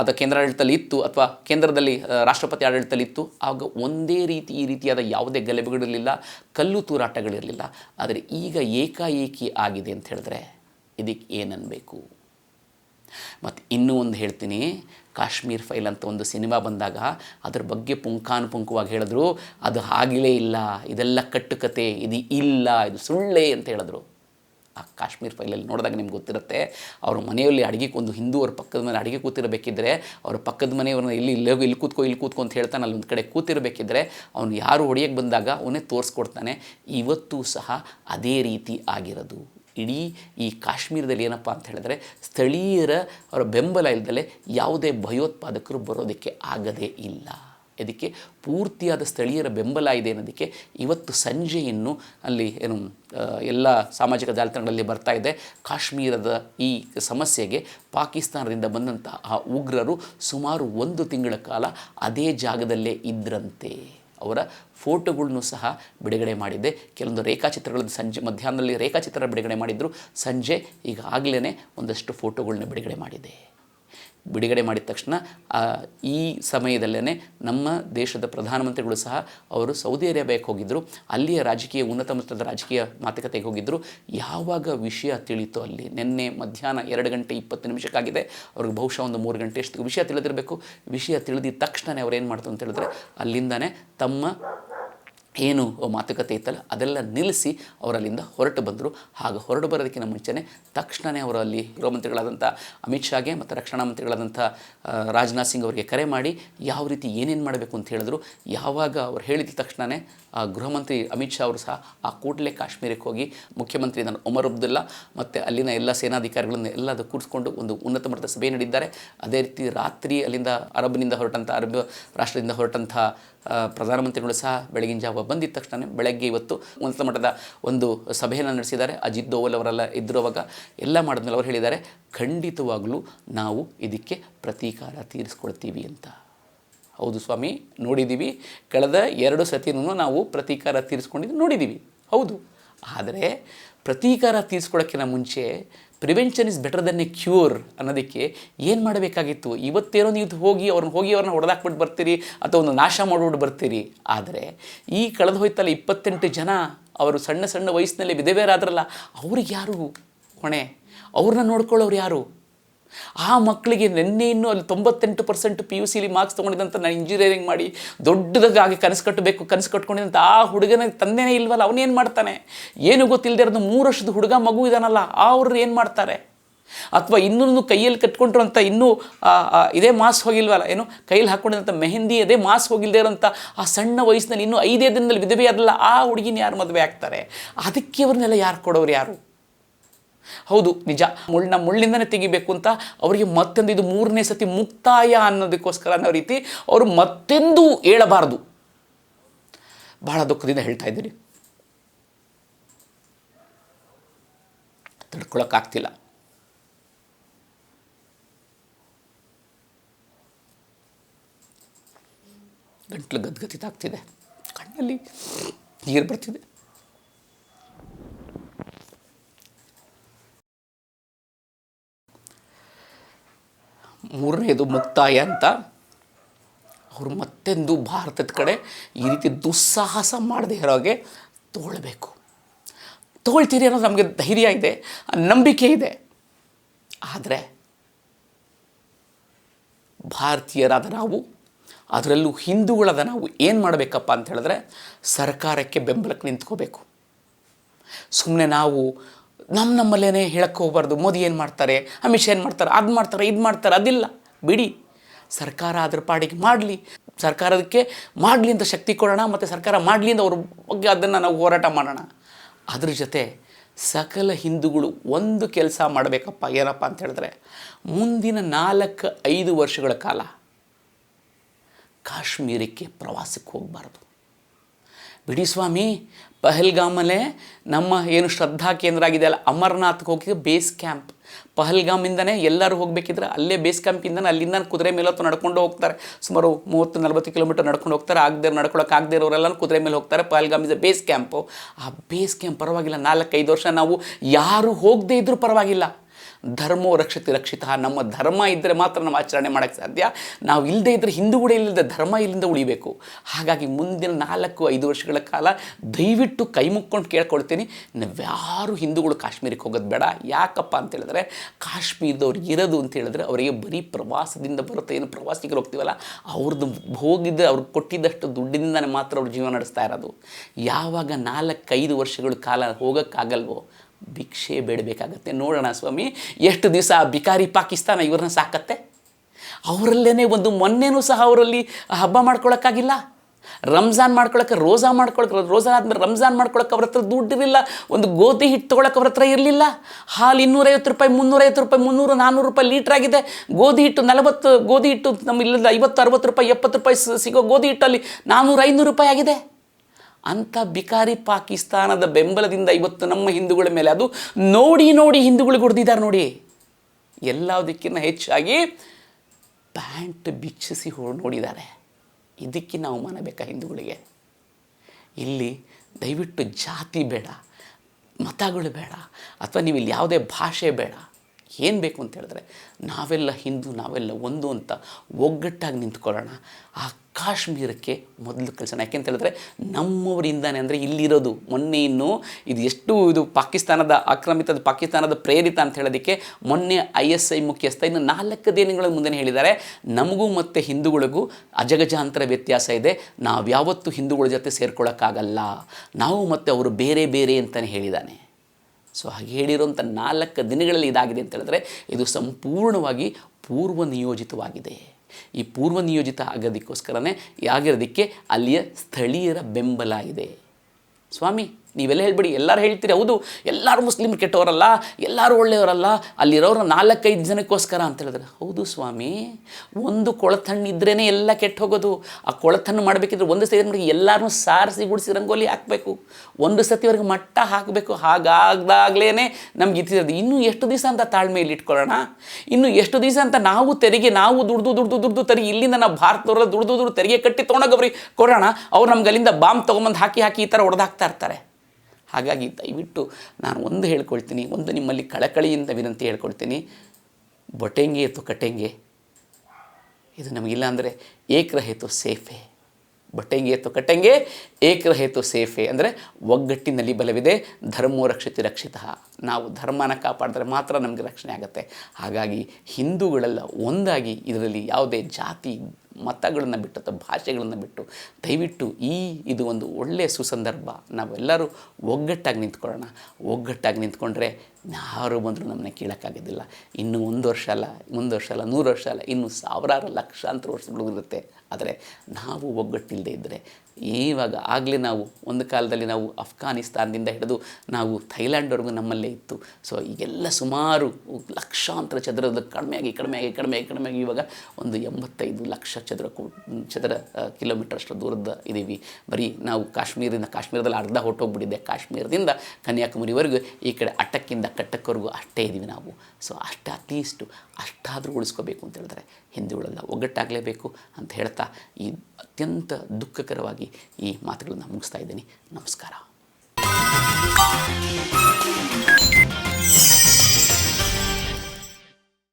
ಅದು ಕೇಂದ್ರಾಡಳಿತದಲ್ಲಿ ಇತ್ತು ಅಥವಾ ಕೇಂದ್ರದಲ್ಲಿ ರಾಷ್ಟ್ರಪತಿ ಆಡಳಿತದಲ್ಲಿತ್ತು. ಆಗ ಒಂದೇ ರೀತಿ, ಈ ರೀತಿಯಾದ ಯಾವುದೇ ಗಲಭೆಗಳಿರಲಿಲ್ಲ, ಕಲ್ಲು ತೂರಾಟಗಳಿರಲಿಲ್ಲ. ಆದರೆ ಈಗ ಏಕಾಏಕಿ ಆಗಿದೆ ಅಂತ ಹೇಳಿದ್ರೆ ಇದಕ್ಕೆ ಏನನ್ನಬೇಕು ಮತ್ತು ಇನ್ನೂ ಒಂದು ಹೇಳ್ತೀನಿ. ಕಾಶ್ಮೀರ್ ಫೈಲ್ ಅಂತ ಒಂದು ಸಿನಿಮಾ ಬಂದಾಗ ಅದ್ರ ಬಗ್ಗೆ ಪುಂಖಾನುಪುಂಖವಾಗಿ ಹೇಳಿದ್ರು, ಅದು ಆಗಿಲೇ ಇಲ್ಲ, ಇದೆಲ್ಲ ಕಟ್ಟುಕತೆ, ಇದು ಇಲ್ಲ, ಇದು ಸುಳ್ಳೇ ಅಂತ ಹೇಳಿದ್ರು. ಆ ಕಾಶ್ಮೀರ್ ಫೈಲಲ್ಲಿ ನೋಡಿದಾಗ ನಿಮ್ಗೆ ಗೊತ್ತಿರುತ್ತೆ, ಅವ್ರ ಮನೆಯಲ್ಲಿ ಅಡುಗೆ ಒಂದು ಹಿಂದೂ ಅವ್ರ ಪಕ್ಕದ ಮನೆ ಅಡುಗೆ ಕೂತಿರಬೇಕಿದ್ರೆ, ಅವ್ರ ಪಕ್ಕದ ಮನೆಯವ್ರನ್ನ ಇಲ್ಲಿ ಇಲ್ಲಿ ಇಲ್ಲಿ ಕೂತ್ಕೋ, ಇಲ್ಲಿ ಕೂತ್ಕೊ ಅಂತ ಹೇಳ್ತಾನೆ, ಅಲ್ಲಿ ಒಂದು ಕಡೆ ಕೂತಿರಬೇಕಿದ್ರೆ ಅವನು ಯಾರು ಹೊಡೆಯಕ್ಕೆ ಬಂದಾಗ ಅವನೇ ತೋರಿಸ್ಕೊಡ್ತಾನೆ. ಇವತ್ತೂ ಸಹ ಅದೇ ರೀತಿ ಆಗಿರೋದು. ಇಡೀ ಈ ಕಾಶ್ಮೀರದಲ್ಲಿ ಏನಪ್ಪ ಅಂತ ಹೇಳಿದ್ರೆ ಸ್ಥಳೀಯರ ಅವರ ಬೆಂಬಲ ಇಲ್ಲದಲೆ ಯಾವುದೇ ಭಯೋತ್ಪಾದಕರು ಬರೋದಕ್ಕೆ ಆಗದೇ ಇಲ್ಲ. ಇದಕ್ಕೆ ಪೂರ್ತಿಯಾದ ಸ್ಥಳೀಯರ ಬೆಂಬಲ ಇದೆ ಅನ್ನೋದಕ್ಕೆ ಇವತ್ತು ಸಂಜೆ ಇನ್ನು ಅಲ್ಲಿ ಏನು ಎಲ್ಲ ಸಾಮಾಜಿಕ ಜಾಲತಾಣಗಳಲ್ಲಿ ಬರ್ತಾ ಇದೆ. ಕಾಶ್ಮೀರದ ಈ ಸಮಸ್ಯೆಗೆ ಪಾಕಿಸ್ತಾನದಿಂದ ಬಂದಂತಹ ಆ ಉಗ್ರರು ಸುಮಾರು ಒಂದು ತಿಂಗಳ ಕಾಲ ಅದೇ ಜಾಗದಲ್ಲೇ ಇದ್ರಂತೆ. ಅವರ ಫೋಟೋಗಳ್ನು ಸಹ ಬಿಡುಗಡೆ ಮಾಡಿದ್ದೆ. ಕೆಲವೊಂದು ರೇಖಾಚಿತ್ರಗಳನ್ನು ಸಂಜೆ, ಮಧ್ಯಾಹ್ನದಲ್ಲಿ ರೇಖಾಚಿತ್ರ ಬಿಡುಗಡೆ ಮಾಡಿದ್ರು. ಸಂಜೆ ಈಗಾಗಲೇ ಒಂದಷ್ಟು ಫೋಟೋಗಳನ್ನ ಬಿಡುಗಡೆ ಮಾಡಿದೆ. ಬಿಡುಗಡೆ ಮಾಡಿದ ತಕ್ಷಣ ಈ ಸಮಯದಲ್ಲೇ ನಮ್ಮ ದೇಶದ ಪ್ರಧಾನಮಂತ್ರಿಗಳು ಸಹ ಅವರು ಸೌದಿ ಅರೇಬಿಯಾಕ್ಕೆ ಹೋಗಿದ್ದರು ಅಲ್ಲಿಯ ರಾಜಕೀಯ, ಉನ್ನತ ಮಟ್ಟದ ರಾಜಕೀಯ ಮಾತುಕತೆಗೆ ಹೋಗಿದ್ದರು ಯಾವಾಗ ವಿಷಯ ತಿಳಿತು ಅಲ್ಲಿ ನಿನ್ನೆ ಮಧ್ಯಾಹ್ನ ಎರಡು ಗಂಟೆ ಇಪ್ಪತ್ತು ನಿಮಿಷಕ್ಕಾಗಿದೆ. ಅವ್ರಿಗೆ ಬಹುಶಃ ಒಂದು ಮೂರು ಗಂಟೆ ಅಷ್ಟು ವಿಷಯ ತಿಳಿದಿರಬೇಕು. ವಿಷಯ ತಿಳಿದಿದ್ದ ತಕ್ಷಣ ಅವ್ರು ಏನು ಮಾಡ್ತು ಅಂತ ಹೇಳಿದ್ರೆ, ಅಲ್ಲಿಂದನೇ ತಮ್ಮ ಏನು ಮಾತುಕತೆ ಇತ್ತಲ್ಲ, ಅದೆಲ್ಲ ನಿಲ್ಲಿಸಿ ಅವರಲ್ಲಿಂದ ಹೊರಟು ಬಂದರು. ಹಾಗೆ ಹೊರಟು ಬರೋದಕ್ಕಿಂತ ಮುಂಚೆನೇ ತಕ್ಷಣವೇ ಅವರು ಅಲ್ಲಿ ಗೃಹ ಮಂತ್ರಿಗಳಾದಂಥ ಅಮಿತ್ ಶಾಗೆ ಮತ್ತು ರಕ್ಷಣಾ ಮಂತ್ರಿಗಳಾದಂಥ ರಾಜನಾಥ್ ಸಿಂಗ್ ಅವರಿಗೆ ಕರೆ ಮಾಡಿ ಯಾವ ರೀತಿ ಏನೇನು ಮಾಡಬೇಕು ಅಂತ ಹೇಳಿದ್ರು. ಯಾವಾಗ ಅವ್ರು ಹೇಳಿದ ತಕ್ಷಣವೇ ಆ, ಗೃಹ ಮಂತ್ರಿ ಅಮಿತ್ ಶಾ ಅವರು ಸಹ ಆ ಕೂಡಲೇ ಕಾಶ್ಮೀರಕ್ಕೆ ಹೋಗಿ ಮುಖ್ಯಮಂತ್ರಿ ನಾನು ಒಮರ್ ಅಬ್ದುಲ್ಲಾ ಮತ್ತು ಅಲ್ಲಿನ ಎಲ್ಲ ಸೇನಾಧಿಕಾರಿಗಳನ್ನು ಎಲ್ಲದು ಕೂರಿಸ್ಕೊಂಡು ಒಂದು ಉನ್ನತ ಮಟ್ಟದ ಸಭೆ ನಡೆದಿದ್ದಾರೆ. ಅದೇ ರೀತಿ ರಾತ್ರಿ ಅಲ್ಲಿಂದ ಅರಬ್ನಿಂದ ಹೊರಟಂಥ, ಅರಬ್ ರಾಷ್ಟ್ರದಿಂದ ಹೊರಟಂಥ ಪ್ರಧಾನಮಂತ್ರಿಗಳು ಸಹ ಬೆಳಗಿನ ಜಾವ ಬಂದಿದ್ದ ತಕ್ಷಣ ಬೆಳಗ್ಗೆ ಇವತ್ತು ಉನ್ನತ ಮಟ್ಟದ ಒಂದು ಸಭೆಯನ್ನು ನಡೆಸಿದ್ದಾರೆ. ಅಜಿತ್ ದೋವಲ್ ಅವರೆಲ್ಲ ಇದ್ದಿರುವಾಗ ಎಲ್ಲ ಮಾಡಿದ್ಮೇಲೆ ಅವರು ಹೇಳಿದ್ದಾರೆ, ಖಂಡಿತವಾಗಲೂ ನಾವು ಇದಕ್ಕೆ ಪ್ರತೀಕಾರ ತೀರಿಸ್ಕೊಳ್ತೀವಿ ಅಂತ. ಹೌದು ಸ್ವಾಮಿ, ನೋಡಿದ್ದೀವಿ. ಕಳೆದ ಎರಡು ಸತಿನೂ ನಾವು ಪ್ರತೀಕಾರ ತೀರಿಸ್ಕೊಂಡಿದ್ದು ನೋಡಿದ್ದೀವಿ. ಹೌದು. ಆದರೆ ಪ್ರತೀಕಾರ ತೀರಿಸ್ಕೊಳ್ಳೋಕ್ಕಿಂತ ಮುಂಚೆ prevention is better than a cure ಅನ್ನೋದಕ್ಕೆ ಏನು ಮಾಡಬೇಕಾಗಿತ್ತು? ಇವತ್ತೇನೋ ನೀವು ಹೋಗಿ ಅವ್ರನ್ನ ಹೋಗಿ ಅವ್ರನ್ನ ಹೊಡೆದಾಕ್ಬಿಟ್ಟು ಬರ್ತೀರಿ ಅಥವಾ ಒಂದು ನಾಶ ಮಾಡಿಬಿಟ್ಟು ಬರ್ತೀರಿ. ಆದರೆ ಈ ಕಳೆದು ಹೋಯ್ತಲ್ಲ ಇಪ್ಪತ್ತೆಂಟು ಜನ ಅವರು ಸಣ್ಣ ಸಣ್ಣ ವಯಸ್ಸಿನಲ್ಲಿ ವಿಧವೇರಾದ್ರಲ್ಲ ಅವ್ರಿಗೆ ಯಾರು ಹೊಣೆ? ಅವ್ರನ್ನ ನೋಡ್ಕೊಳ್ಳೋರು ಯಾರು? ಆ ಮಕ್ಕಳಿಗೆ ನೆನ್ನೆ ಇನ್ನೂ ಅಲ್ಲಿ ತೊಂಬತ್ತೆಂಟು ಪರ್ಸೆಂಟ್ ಪಿ ಯು ಸಿಲಿ ಮಾರ್ಕ್ಸ್ ತೊಗೊಂಡಿದ್ದಂಥ ನಾನು ಇಂಜಿನಿಯರಿಂಗ್ ಮಾಡಿ ದೊಡ್ಡದಾಗಿ ಕನಸು ಕಟ್ಟಬೇಕು, ಕನಸು ಕಟ್ಕೊಂಡಿದ್ದಂಥ ಆ ಹುಡುಗನ ತಂದೆನೇ ಇಲ್ವಲ್ಲ ಅವನೇನು ಮಾಡ್ತಾನೆ? ಏನು ಗೊತ್ತಿಲ್ಲದೆ ಇರೋದು ಮೂರು ವರ್ಷದ ಹುಡುಗ ಮಗು ಇದಾನಲ್ಲ, ಅವ್ರು ಏನು ಮಾಡ್ತಾರೆ? ಅಥವಾ ಇನ್ನೂ ಕೈಯಲ್ಲಿ ಕಟ್ಕೊಂಡಿರೋಂಥ ಇನ್ನೂ ಇದೇ ಮಾಸ್ ಹೋಗಿಲ್ವಲ್ಲ, ಏನು ಕೈಯಲ್ಲಿ ಹಾಕ್ಕೊಂಡಿರೋಂಥ ಮೆಹಂದಿ, ಅದೇ ಮಾಸ್ ಹೋಗಿಲ್ಲದೆ ಇರೋಂಥ ಆ ಸಣ್ಣ ವಯಸ್ಸಿನಲ್ಲಿ ಇನ್ನೂ ಐದೇ ದಿನದಲ್ಲಿ ವಿಧವೆ ಅದಲ್ಲ ಆ ಹುಡುಗಿನ ಯಾರು ಮದುವೆ ಆಗ್ತಾರೆ? ಅದಕ್ಕೆ ಅವ್ರನ್ನೆಲ್ಲ ಯಾರು ಕೊಡೋರು ಯಾರು? ಹೌದು, ನಿಜ. ಮುಳ್ಳನ್ನ ಮುಳ್ಳಿಂದನೇ ತೆಗಿಬೇಕು ಅಂತ ಅವರಿಗೆ ಮತ್ತೊಂದು ಇದು ಮೂರನೇ ಸತಿ ಮುಕ್ತಾಯ ಅನ್ನೋದಕ್ಕೋಸ್ಕರ ಅನ್ನೋ ರೀತಿ ಅವರು ಮತ್ತೆಂದೂ ಹೇಳಬಾರದು. ಬಹಳ ದುಃಖದಿಂದ ಹೇಳ್ತಾ ಇದ್ದೀರಿ ತಡ್ಕೊಳಕ್ಕಾಗ್ತಿಲ್ಲ ಗಂಟ್ಲು ಗದ್ಗತಿತಾಗ್ತಿದೆ ಕಣ್ಣಲ್ಲಿ ನೀರು ಬರ್ತಿದೆ. ಮೂರನೇದು ಮುಕ್ತಾಯ ಅಂತ. ಅವರು ಮತ್ತೆಂದು ಭಾರತದ ಕಡೆ ಈ ರೀತಿ ದುಸ್ಸಾಹಸ ಮಾಡದೇ ಇರೋಗೆ ತೋಳ್ಬೇಕು. ತೋಳ್ತೀರಿ ಅನ್ನೋದು ನಮಗೆ ಧೈರ್ಯ ಇದೆ, ನಂಬಿಕೆ ಇದೆ. ಆದರೆ ಭಾರತೀಯರಾದ ನಾವು, ಅದರಲ್ಲೂ ಹಿಂದೂಗಳಾದ ನಾವು ಏನು ಮಾಡಬೇಕಪ್ಪ ಅಂತ ಹೇಳಿದ್ರೆ ಸರ್ಕಾರಕ್ಕೆ ಬೆಂಬಲಕ್ಕೆ ನಿಂತ್ಕೋಬೇಕು. ಸುಮ್ಮನೆ ನಾವು ನಮ್ಮ ನಮ್ಮಲ್ಲೇ ಹೇಳಕ್ಕೆ ಹೋಗ್ಬಾರ್ದು. ಮೋದಿ ಏನು ಮಾಡ್ತಾರೆ? ಅಮಿತ್ ಏನು ಮಾಡ್ತಾರೆ? ಅದು ಮಾಡ್ತಾರೆ, ಇದು ಮಾಡ್ತಾರೆ, ಅದಿಲ್ಲ. ಬಿಡಿ. ಸರ್ಕಾರ ಅದ್ರ ಪಾಡಿಗೆ ಮಾಡಲಿ. ಸರ್ಕಾರಕ್ಕೆ ಮಾಡಲಿ ಅಂತ ಶಕ್ತಿ ಕೊಡೋಣ, ಮತ್ತು ಸರ್ಕಾರ ಮಾಡಲಿ ಅಂತ ಅವ್ರ ಬಗ್ಗೆ ಅದನ್ನು ನಾವು ಹೋರಾಟ ಮಾಡೋಣ. ಅದ್ರ ಜೊತೆ ಸಕಲ ಹಿಂದೂಗಳು ಒಂದು ಕೆಲಸ ಮಾಡಬೇಕಪ್ಪ, ಏನಪ್ಪ ಅಂತ ಹೇಳಿದ್ರೆ ಮುಂದಿನ ನಾಲ್ಕು, ಐದು ವರ್ಷಗಳ ಕಾಲ ಕಾಶ್ಮೀರಕ್ಕೆ ಪ್ರವಾಸಕ್ಕೆ ಹೋಗಬಾರ್ದು. ಬಿಡಿ ಸ್ವಾಮಿ ಪಹಲ್ಗಾಮಲ್ಲೇ ನಮ್ಮ ಏನು ಶ್ರದ್ಧಾ ಕೇಂದ್ರ ಆಗಿದೆ ಅಲ್ಲ ಅಮರ್ನಾಥ್ಗೆ ಹೋಗಿ ಬೇಸ್ ಕ್ಯಾಂಪ್. ಪಹಲ್ಗಾಮಿಂದನೇ ಎಲ್ಲರೂ ಹೋಗಬೇಕಿದ್ರೆ ಅಲ್ಲೇ ಬೇಸ್ ಕ್ಯಾಂಪಿಂದನೇ ಅಲ್ಲಿಂದ ಕುದುರೆ ಮೇಲೆ ಹೊತ್ತು ನಡ್ಕೊಂಡು ಹೋಗ್ತಾರೆ. ಸುಮಾರು ಮೂವತ್ತು, ನಲ್ವತ್ತು ಕಿಲೋಮೀಟರ್ ನಡ್ಕೊಂಡು ಹೋಗ್ತಾರೆ. ಆಗದೇ ನಡ್ಕೊಳಕ್ಕೆ ಆಗದೇ ಇರೋರೆಲ್ಲ ಕುದುರೆ ಮೇಲೆ ಹೋಗ್ತಾರೆ. Pahalgam is base camp. ಆ ಬೇಸ್ ಕ್ಯಾಂಪ್ ಪರವಾಗಿಲ್ಲ. ನಾಲ್ಕೈದು ವರ್ಷ ನಾವು ಯಾರು ಹೋಗದೇ ಇದ್ರೂ ಪರವಾಗಿಲ್ಲ. ಧರ್ಮೋ ರಕ್ಷತಿ ರಕ್ಷಿತ. ನಮ್ಮ ಧರ್ಮ ಇದ್ದರೆ ಮಾತ್ರ ನಾವು ಆಚರಣೆ ಮಾಡೋಕ್ಕೆ ಸಾಧ್ಯ. ನಾವು ಇಲ್ಲದೇ ಇದ್ದರೆ ಹಿಂದೂಗಳೇ ಇಲ್ಲದ ಧರ್ಮ ಇಲ್ಲಿಂದ ಉಳಿಬೇಕು. ಹಾಗಾಗಿ ಮುಂದಿನ ನಾಲ್ಕು, ಐದು ವರ್ಷಗಳ ಕಾಲ ದಯವಿಟ್ಟು ಕೈ ಮುಕ್ಕೊಂಡು ಕೇಳ್ಕೊಳ್ತೀನಿ. ನಾವ್ಯಾರು ಹಿಂದೂಗಳು ಕಾಶ್ಮೀರಕ್ಕೆ ಹೋಗೋದು ಬೇಡ. ಯಾಕಪ್ಪ ಅಂತ ಹೇಳಿದ್ರೆ ಕಾಶ್ಮೀರದವ್ರು ಇರೋದು ಅಂತ ಹೇಳಿದ್ರೆ ಅವರಿಗೆ ಬರೀ ಪ್ರವಾಸದಿಂದ ಬರುತ್ತೆ. ಏನು ಪ್ರವಾಸಿಗರು ಹೋಗ್ತೀವಲ್ಲ ಅವ್ರದ್ದು ಹೋಗಿದ್ದ ಅವ್ರಿಗೆ ಕೊಟ್ಟಿದ್ದಷ್ಟು ದುಡ್ಡಿಂದನೇ ಮಾತ್ರ ಅವ್ರು ಜೀವನ ನಡೆಸ್ತಾ ಇರೋದು. ಯಾವಾಗ ನಾಲ್ಕೈದು ವರ್ಷಗಳ ಕಾಲ ಹೋಗೋಕ್ಕಾಗಲ್ವೋ ಭಿಕ್ಷೆ ಬೇಡಬೇಕಾಗತ್ತೆ. ನೋಡೋಣ ಸ್ವಾಮಿ, ಎಷ್ಟು ದಿವಸ ಬಿಕಾರಿ ಪಾಕಿಸ್ತಾನ ಇವ್ರನ್ನ ಸಾಕತ್ತೆ? ಅವರಲ್ಲೇ ಒಂದು ಮೊನ್ನೆನೂ ಸಹ ಅವರಲ್ಲಿ ಹಬ್ಬ ಮಾಡ್ಕೊಳಕ್ಕಾಗಿಲ್ಲ. ರಂಜಾನ್ ಮಾಡ್ಕೊಳಕ್ಕೆ, ರೋಜಾ ಮಾಡ್ಕೊಳಕ್ಕೆ ರೋಜಾ ಆದಮೇಲೆ ರಂಜಾನ್ ಮಾಡ್ಕೊಳಕ್ಕೆ ಅವ್ರ ಹತ್ರ ದುಡ್ಡಿರಲಿಲ್ಲ ಒಂದು ಗೋಧಿ ಹಿಟ್ಟು ತೊಗೊಳಕ್ಕೆ ಅವ್ರ ಹತ್ರ ಇರಲಿಲ್ಲ. ಹಾಲು ಇನ್ನೂರೈವತ್ತು ರೂಪಾಯಿ, ಮುನ್ನೂರೈವತ್ತು ರೂಪಾಯಿ, ಮುನ್ನೂರು, ನಾನ್ನೂರು ರೂಪಾಯಿ ಲೀಟ್ರ್ ಆಗಿದೆ. ಗೋಧಿ ಹಿಟ್ಟು ನಲವತ್ತು, ಗೋಧಿ ಹಿಟ್ಟು ನಮ್ಮ ಇಲ್ಲದ ಐವತ್ತು, ಅರವತ್ತು ರೂಪಾಯಿ, ಎಪ್ಪತ್ತು ರೂಪಾಯಿ ಸಿಗೋ ಗೋಧಿ ಹಿಟ್ಟಲ್ಲಿ ನಾನ್ನೂರು, ಐನೂರು ರೂಪಾಯಿ ಆಗಿದೆ. ಅಂಥ ಬಿಕಾರಿ ಪಾಕಿಸ್ತಾನದ ಬೆಂಬಲದಿಂದ ಇವತ್ತು ನಮ್ಮ ಹಿಂದೂಗಳ ಮೇಲೆ ಅದು ನೋಡಿ ನೋಡಿ ಹಿಂದೂಗಳಿಗೆ ಹೊಡೆದಿದ್ದಾರೆ ನೋಡಿ. ಎಲ್ಲದಕ್ಕಿಂತ ಹೆಚ್ಚಾಗಿ ಪ್ಯಾಂಟ್ ಬಿಚ್ಚಿಸಿ ನೋಡಿದ್ದಾರೆ. ಇದಕ್ಕೆ ಅವಮಾನ ಬೇಕಾ ಹಿಂದೂಗಳಿಗೆ? ಇಲ್ಲಿ ದಯವಿಟ್ಟು ಜಾತಿ ಬೇಡ, ಮತಗಳು ಬೇಡ, ಅಥವಾ ನೀವು ಇಲ್ಲಿ ಯಾವುದೇ ಭಾಷೆ ಬೇಡ ಏನು ಬೇಕು ಅಂತ ಹೇಳಿದ್ರೆ, ನಾವೆಲ್ಲ ಹಿಂದೂ, ನಾವೆಲ್ಲ ಒಂದು ಅಂತ ಒಗ್ಗಟ್ಟಾಗಿ ನಿಂತ್ಕೊಳ್ಳೋಣ. ಆ ಕಾಶ್ಮೀರಕ್ಕೆ ಮೊದಲು ಕಳಿಸೋಣ. ಯಾಕೆಂತ ಹೇಳಿದ್ರೆ, ನಮ್ಮವರಿಂದಾನೆ ಅಂದರೆ ಇಲ್ಲಿರೋದು. ಮೊನ್ನೆ ಇನ್ನು ಇದು ಎಷ್ಟು ಇದು ಪಾಕಿಸ್ತಾನದ ಆಕ್ರಮಿತ ಪಾಕಿಸ್ತಾನದ ಪ್ರೇರಿತ ಅಂತ ಹೇಳೋದಕ್ಕೆ ಮೊನ್ನೆ ಐ ಎಸ್ ಐ ಮುಖ್ಯಸ್ಥ ಇನ್ನು ನಾಲ್ಕು ದಿನಗಳ ಮುಂದೆ ಹೇಳಿದ್ದಾರೆ. ನಮಗೂ ಮತ್ತು ಹಿಂದೂಗಳಿಗೂ ಅಜಗಜಾಂತರ ವ್ಯತ್ಯಾಸ ಇದೆ. ನಾವು ಯಾವತ್ತೂ ಹಿಂದೂಗಳ ಜೊತೆ ಸೇರ್ಕೊಳ್ಳೋಕ್ಕಾಗಲ್ಲ. ನಾವು ಮತ್ತು ಅವರು ಬೇರೆ ಬೇರೆ ಅಂತಲೇ ಹೇಳಿದ್ದಾನೆ. ಸೊ ಹಾಗೆ ಹೇಳಿರುವಂಥ ನಾಲ್ಕು ದಿನಗಳಲ್ಲಿ ಇದಾಗಿದೆ ಅಂತ ಹೇಳಿದ್ರೆ, ಇದು ಸಂಪೂರ್ಣವಾಗಿ ಪೂರ್ವ ನಿಯೋಜಿತವಾಗಿದೆ ಈ ಪೂರ್ವ ನಿಯೋಜಿತ ಆಗೋದಕ್ಕೋಸ್ಕರನೇ ಆಗಿರೋದಕ್ಕೆ ಅಲ್ಲಿಯ ಸ್ಥಳೀಯರ ಬೆಂಬಲ ಇದೆ. ಸ್ವಾಮಿ ನೀವೆಲ್ಲ ಹೇಳ್ಬಿಡಿ, ಎಲ್ಲರೂ ಹೇಳ್ತೀರಿ, ಹೌದು, ಎಲ್ಲರೂ ಮುಸ್ಲಿಮ್ ಕೆಟ್ಟವರಲ್ಲ, ಎಲ್ಲರೂ ಒಳ್ಳೆಯವರಲ್ಲ, ಅಲ್ಲಿರೋರು ನಾಲ್ಕೈದು ಜನಕ್ಕೋಸ್ಕರ ಅಂತ ಹೇಳಿದ್ರೆ, ಹೌದು ಸ್ವಾಮಿ, ಒಂದು ಕೊಳತಣ್ಣು ಇದ್ರೇ ಎಲ್ಲ ಕೆಟ್ಟು ಹೋಗೋದು. ಆ ಕೊಳತಣ್ಣು ಮಾಡಬೇಕಿದ್ರೆ ಒಂದು ಸತಿ ನೋಡಿ ಎಲ್ಲರೂ ಸಾರಿಸಿ ಗುಡಿಸಿ ರಂಗೋಲಿ ಹಾಕಬೇಕು. ಒಂದು ಸತಿವರೆಗೆ ಮಟ್ಟ ಹಾಕಬೇಕು ಹಾಗಾಗ್ದಾಗ್ಲೇ ನಮ್ಗೆ ಇತ್ತಿರೋದು ಇನ್ನೂ ಎಷ್ಟು ದಿವಸ ಅಂತ ತಾಳ್ಮೆಯಲ್ಲಿ ಇಟ್ಕೊಳ್ಳೋಣ? ಇನ್ನು ಎಷ್ಟು ದಿವಸ ಅಂತ ನಾವು ತೆರಿಗೆ, ನಾವು ದುಡ್ದು ದುಡ್ದು ದುಡ್ದು ತೆರಿಗೆ, ಇಲ್ಲಿಂದ ನಾವು ಭಾರತದವರೆಲ್ಲ ದುಡ್ದು ದುಡ್ದು ತೆರಿಗೆ ಕಟ್ಟಿ ತೊಗೊಂಡೋಗ್ರಿ ಕೊಡೋಣ. ಅವ್ರು ನಮ್ಗೆ ಅಲ್ಲಿಂದ ಬಾಂಬ್ ತೊಗೊಂಬಂದು ಹಾಕಿ ಹಾಕಿ ಈ ಥರ ಹೊಡೆದಾಕ್ತಾ ಇರ್ತಾರೆ. ಹಾಗಾಗಿ ದಯವಿಟ್ಟು ನಾನು ಒಂದು ಹೇಳ್ಕೊಳ್ತೀನಿ, ಒಂದು ನಿಮ್ಮಲ್ಲಿ ಕಳಕಳಿಯಿಂದ ವಿನಂತಿ ಹೇಳ್ಕೊಳ್ತೀನಿ. ಬೊಟೆಂಗೆ ಅಥವಾ ಕಟೆಂಗೆ? ಇದು ನಮಗಿಲ್ಲ ಅಂದರೆ ಏಕ ಹೇತು ಸೇಫೆ. ಬಟ್ಟೆಂಗೆ ಅಥವಾ ಕಟ್ಟಂಗೆ ಏಕ ಹೇತು ಸೇಫೆ ಅಂದರೆ ಒಗ್ಗಟ್ಟಿನಲ್ಲಿ ಬಲವಿದೆ, ಧರ್ಮೋ ರಕ್ಷಿತಿ ರಕ್ಷಿತ. ನಾವು ಧರ್ಮನ ಕಾಪಾಡಿದ್ರೆ ಮಾತ್ರ ನಮಗೆ ರಕ್ಷಣೆ ಆಗುತ್ತೆ. ಹಾಗಾಗಿ ಹಿಂದೂಗಳೆಲ್ಲ ಒಂದಾಗಿ ಇದರಲ್ಲಿ ಯಾವುದೇ ಜಾತಿ ಮತಗಳನ್ನು ಬಿಟ್ಟು ಅಥವಾ ಭಾಷೆಗಳನ್ನು ಬಿಟ್ಟು ದಯವಿಟ್ಟು ಈ ಇದು ಒಂದು ಒಳ್ಳೆಯ ಸುಸಂದರ್ಭ. ನಾವೆಲ್ಲರೂ ಒಗ್ಗಟ್ಟಾಗಿ ನಿಂತ್ಕೊಳ್ಳೋಣ. ಒಗ್ಗಟ್ಟಾಗಿ ನಿಂತ್ಕೊಂಡ್ರೆ ಯಾರು ಬಂದರೂ ನಮ್ಮನ್ನ ಕೇಳೋಕ್ಕಾಗೋದಿಲ್ಲ. ಇನ್ನು ಒಂದು ವರ್ಷ ಅಲ್ಲ, ಒಂದು ವರ್ಷ ಅಲ್ಲ, ನೂರು ವರ್ಷ ಅಲ್ಲ, ಇನ್ನು ಸಾವಿರಾರು ಲಕ್ಷಾಂತರ ವರ್ಷಗಳು ಇರುತ್ತೆ ಆದರೆ ನಾವು ಒಗ್ಗಟ್ಟಿಲ್ಲದೆ ಇದ್ದರೆ ಇವಾಗ ಆಗಲೇ ನಾವು ಒಂದು ಕಾಲದಲ್ಲಿ ನಾವು ಅಫ್ಘಾನಿಸ್ತಾನದಿಂದ ಹಿಡಿದು ನಾವು ಥೈಲ್ಯಾಂಡ್ವರೆಗೂ ನಮ್ಮಲ್ಲೇ ಇತ್ತು. ಸೊ ಈಗೆಲ್ಲ ಸುಮಾರು ಲಕ್ಷಾಂತರ ಚದರದ ಕಡಿಮೆಯಾಗಿ ಕಡಿಮೆಯಾಗಿ ಕಡಿಮೆಯಾಗಿ ಕಡಿಮೆಯಾಗಿ ಇವಾಗ ಒಂದು ಎಂಬತ್ತೈದು ಲಕ್ಷ ಚದರ ಚದರ ಕಿಲೋಮೀಟರ್ ಅಷ್ಟು ದೂರದ ಇದ್ದೀವಿ ಬರೀ ನಾವು ಕಾಶ್ಮೀರದಿಂದ ಕಾಶ್ಮೀರದಲ್ಲಿ ಅರ್ಧ ಹೊಟ್ಟೋಗ್ಬಿಟ್ಟಿದೆ ಕಾಶ್ಮೀರದಿಂದ ಕನ್ಯಾಕುಮಾರಿವರೆಗೂ ಈ ಕಡೆ ಅಟ್ಟಕ್ಕಿಂದ ಕಟ್ಟಕ್ಕವರೆಗೂ ಅಷ್ಟೇ ಇದ್ದೀವಿ ನಾವು. ಸೊ ಅಷ್ಟು ಅಟ್ಲೀಸ್ಟು ಅಷ್ಟಾದರೂ ಉಳಿಸ್ಕೋಬೇಕು ಅಂತ ಹೇಳಿದ್ರೆ ಹಿಂದೆ ಉಳಲ್ಲ ಒಗ್ಗಟ್ಟಾಗಲೇಬೇಕು ಅಂತ ಹೇಳ್ತಾ ಈ ಅತ್ಯಂತ ದುಃಖಕರವಾಗಿ ಈ ಮಾತುಗಳನ್ನು ಮುಗಿಸ್ತಾ ಇದ್ದೀನಿ. ನಮಸ್ಕಾರ.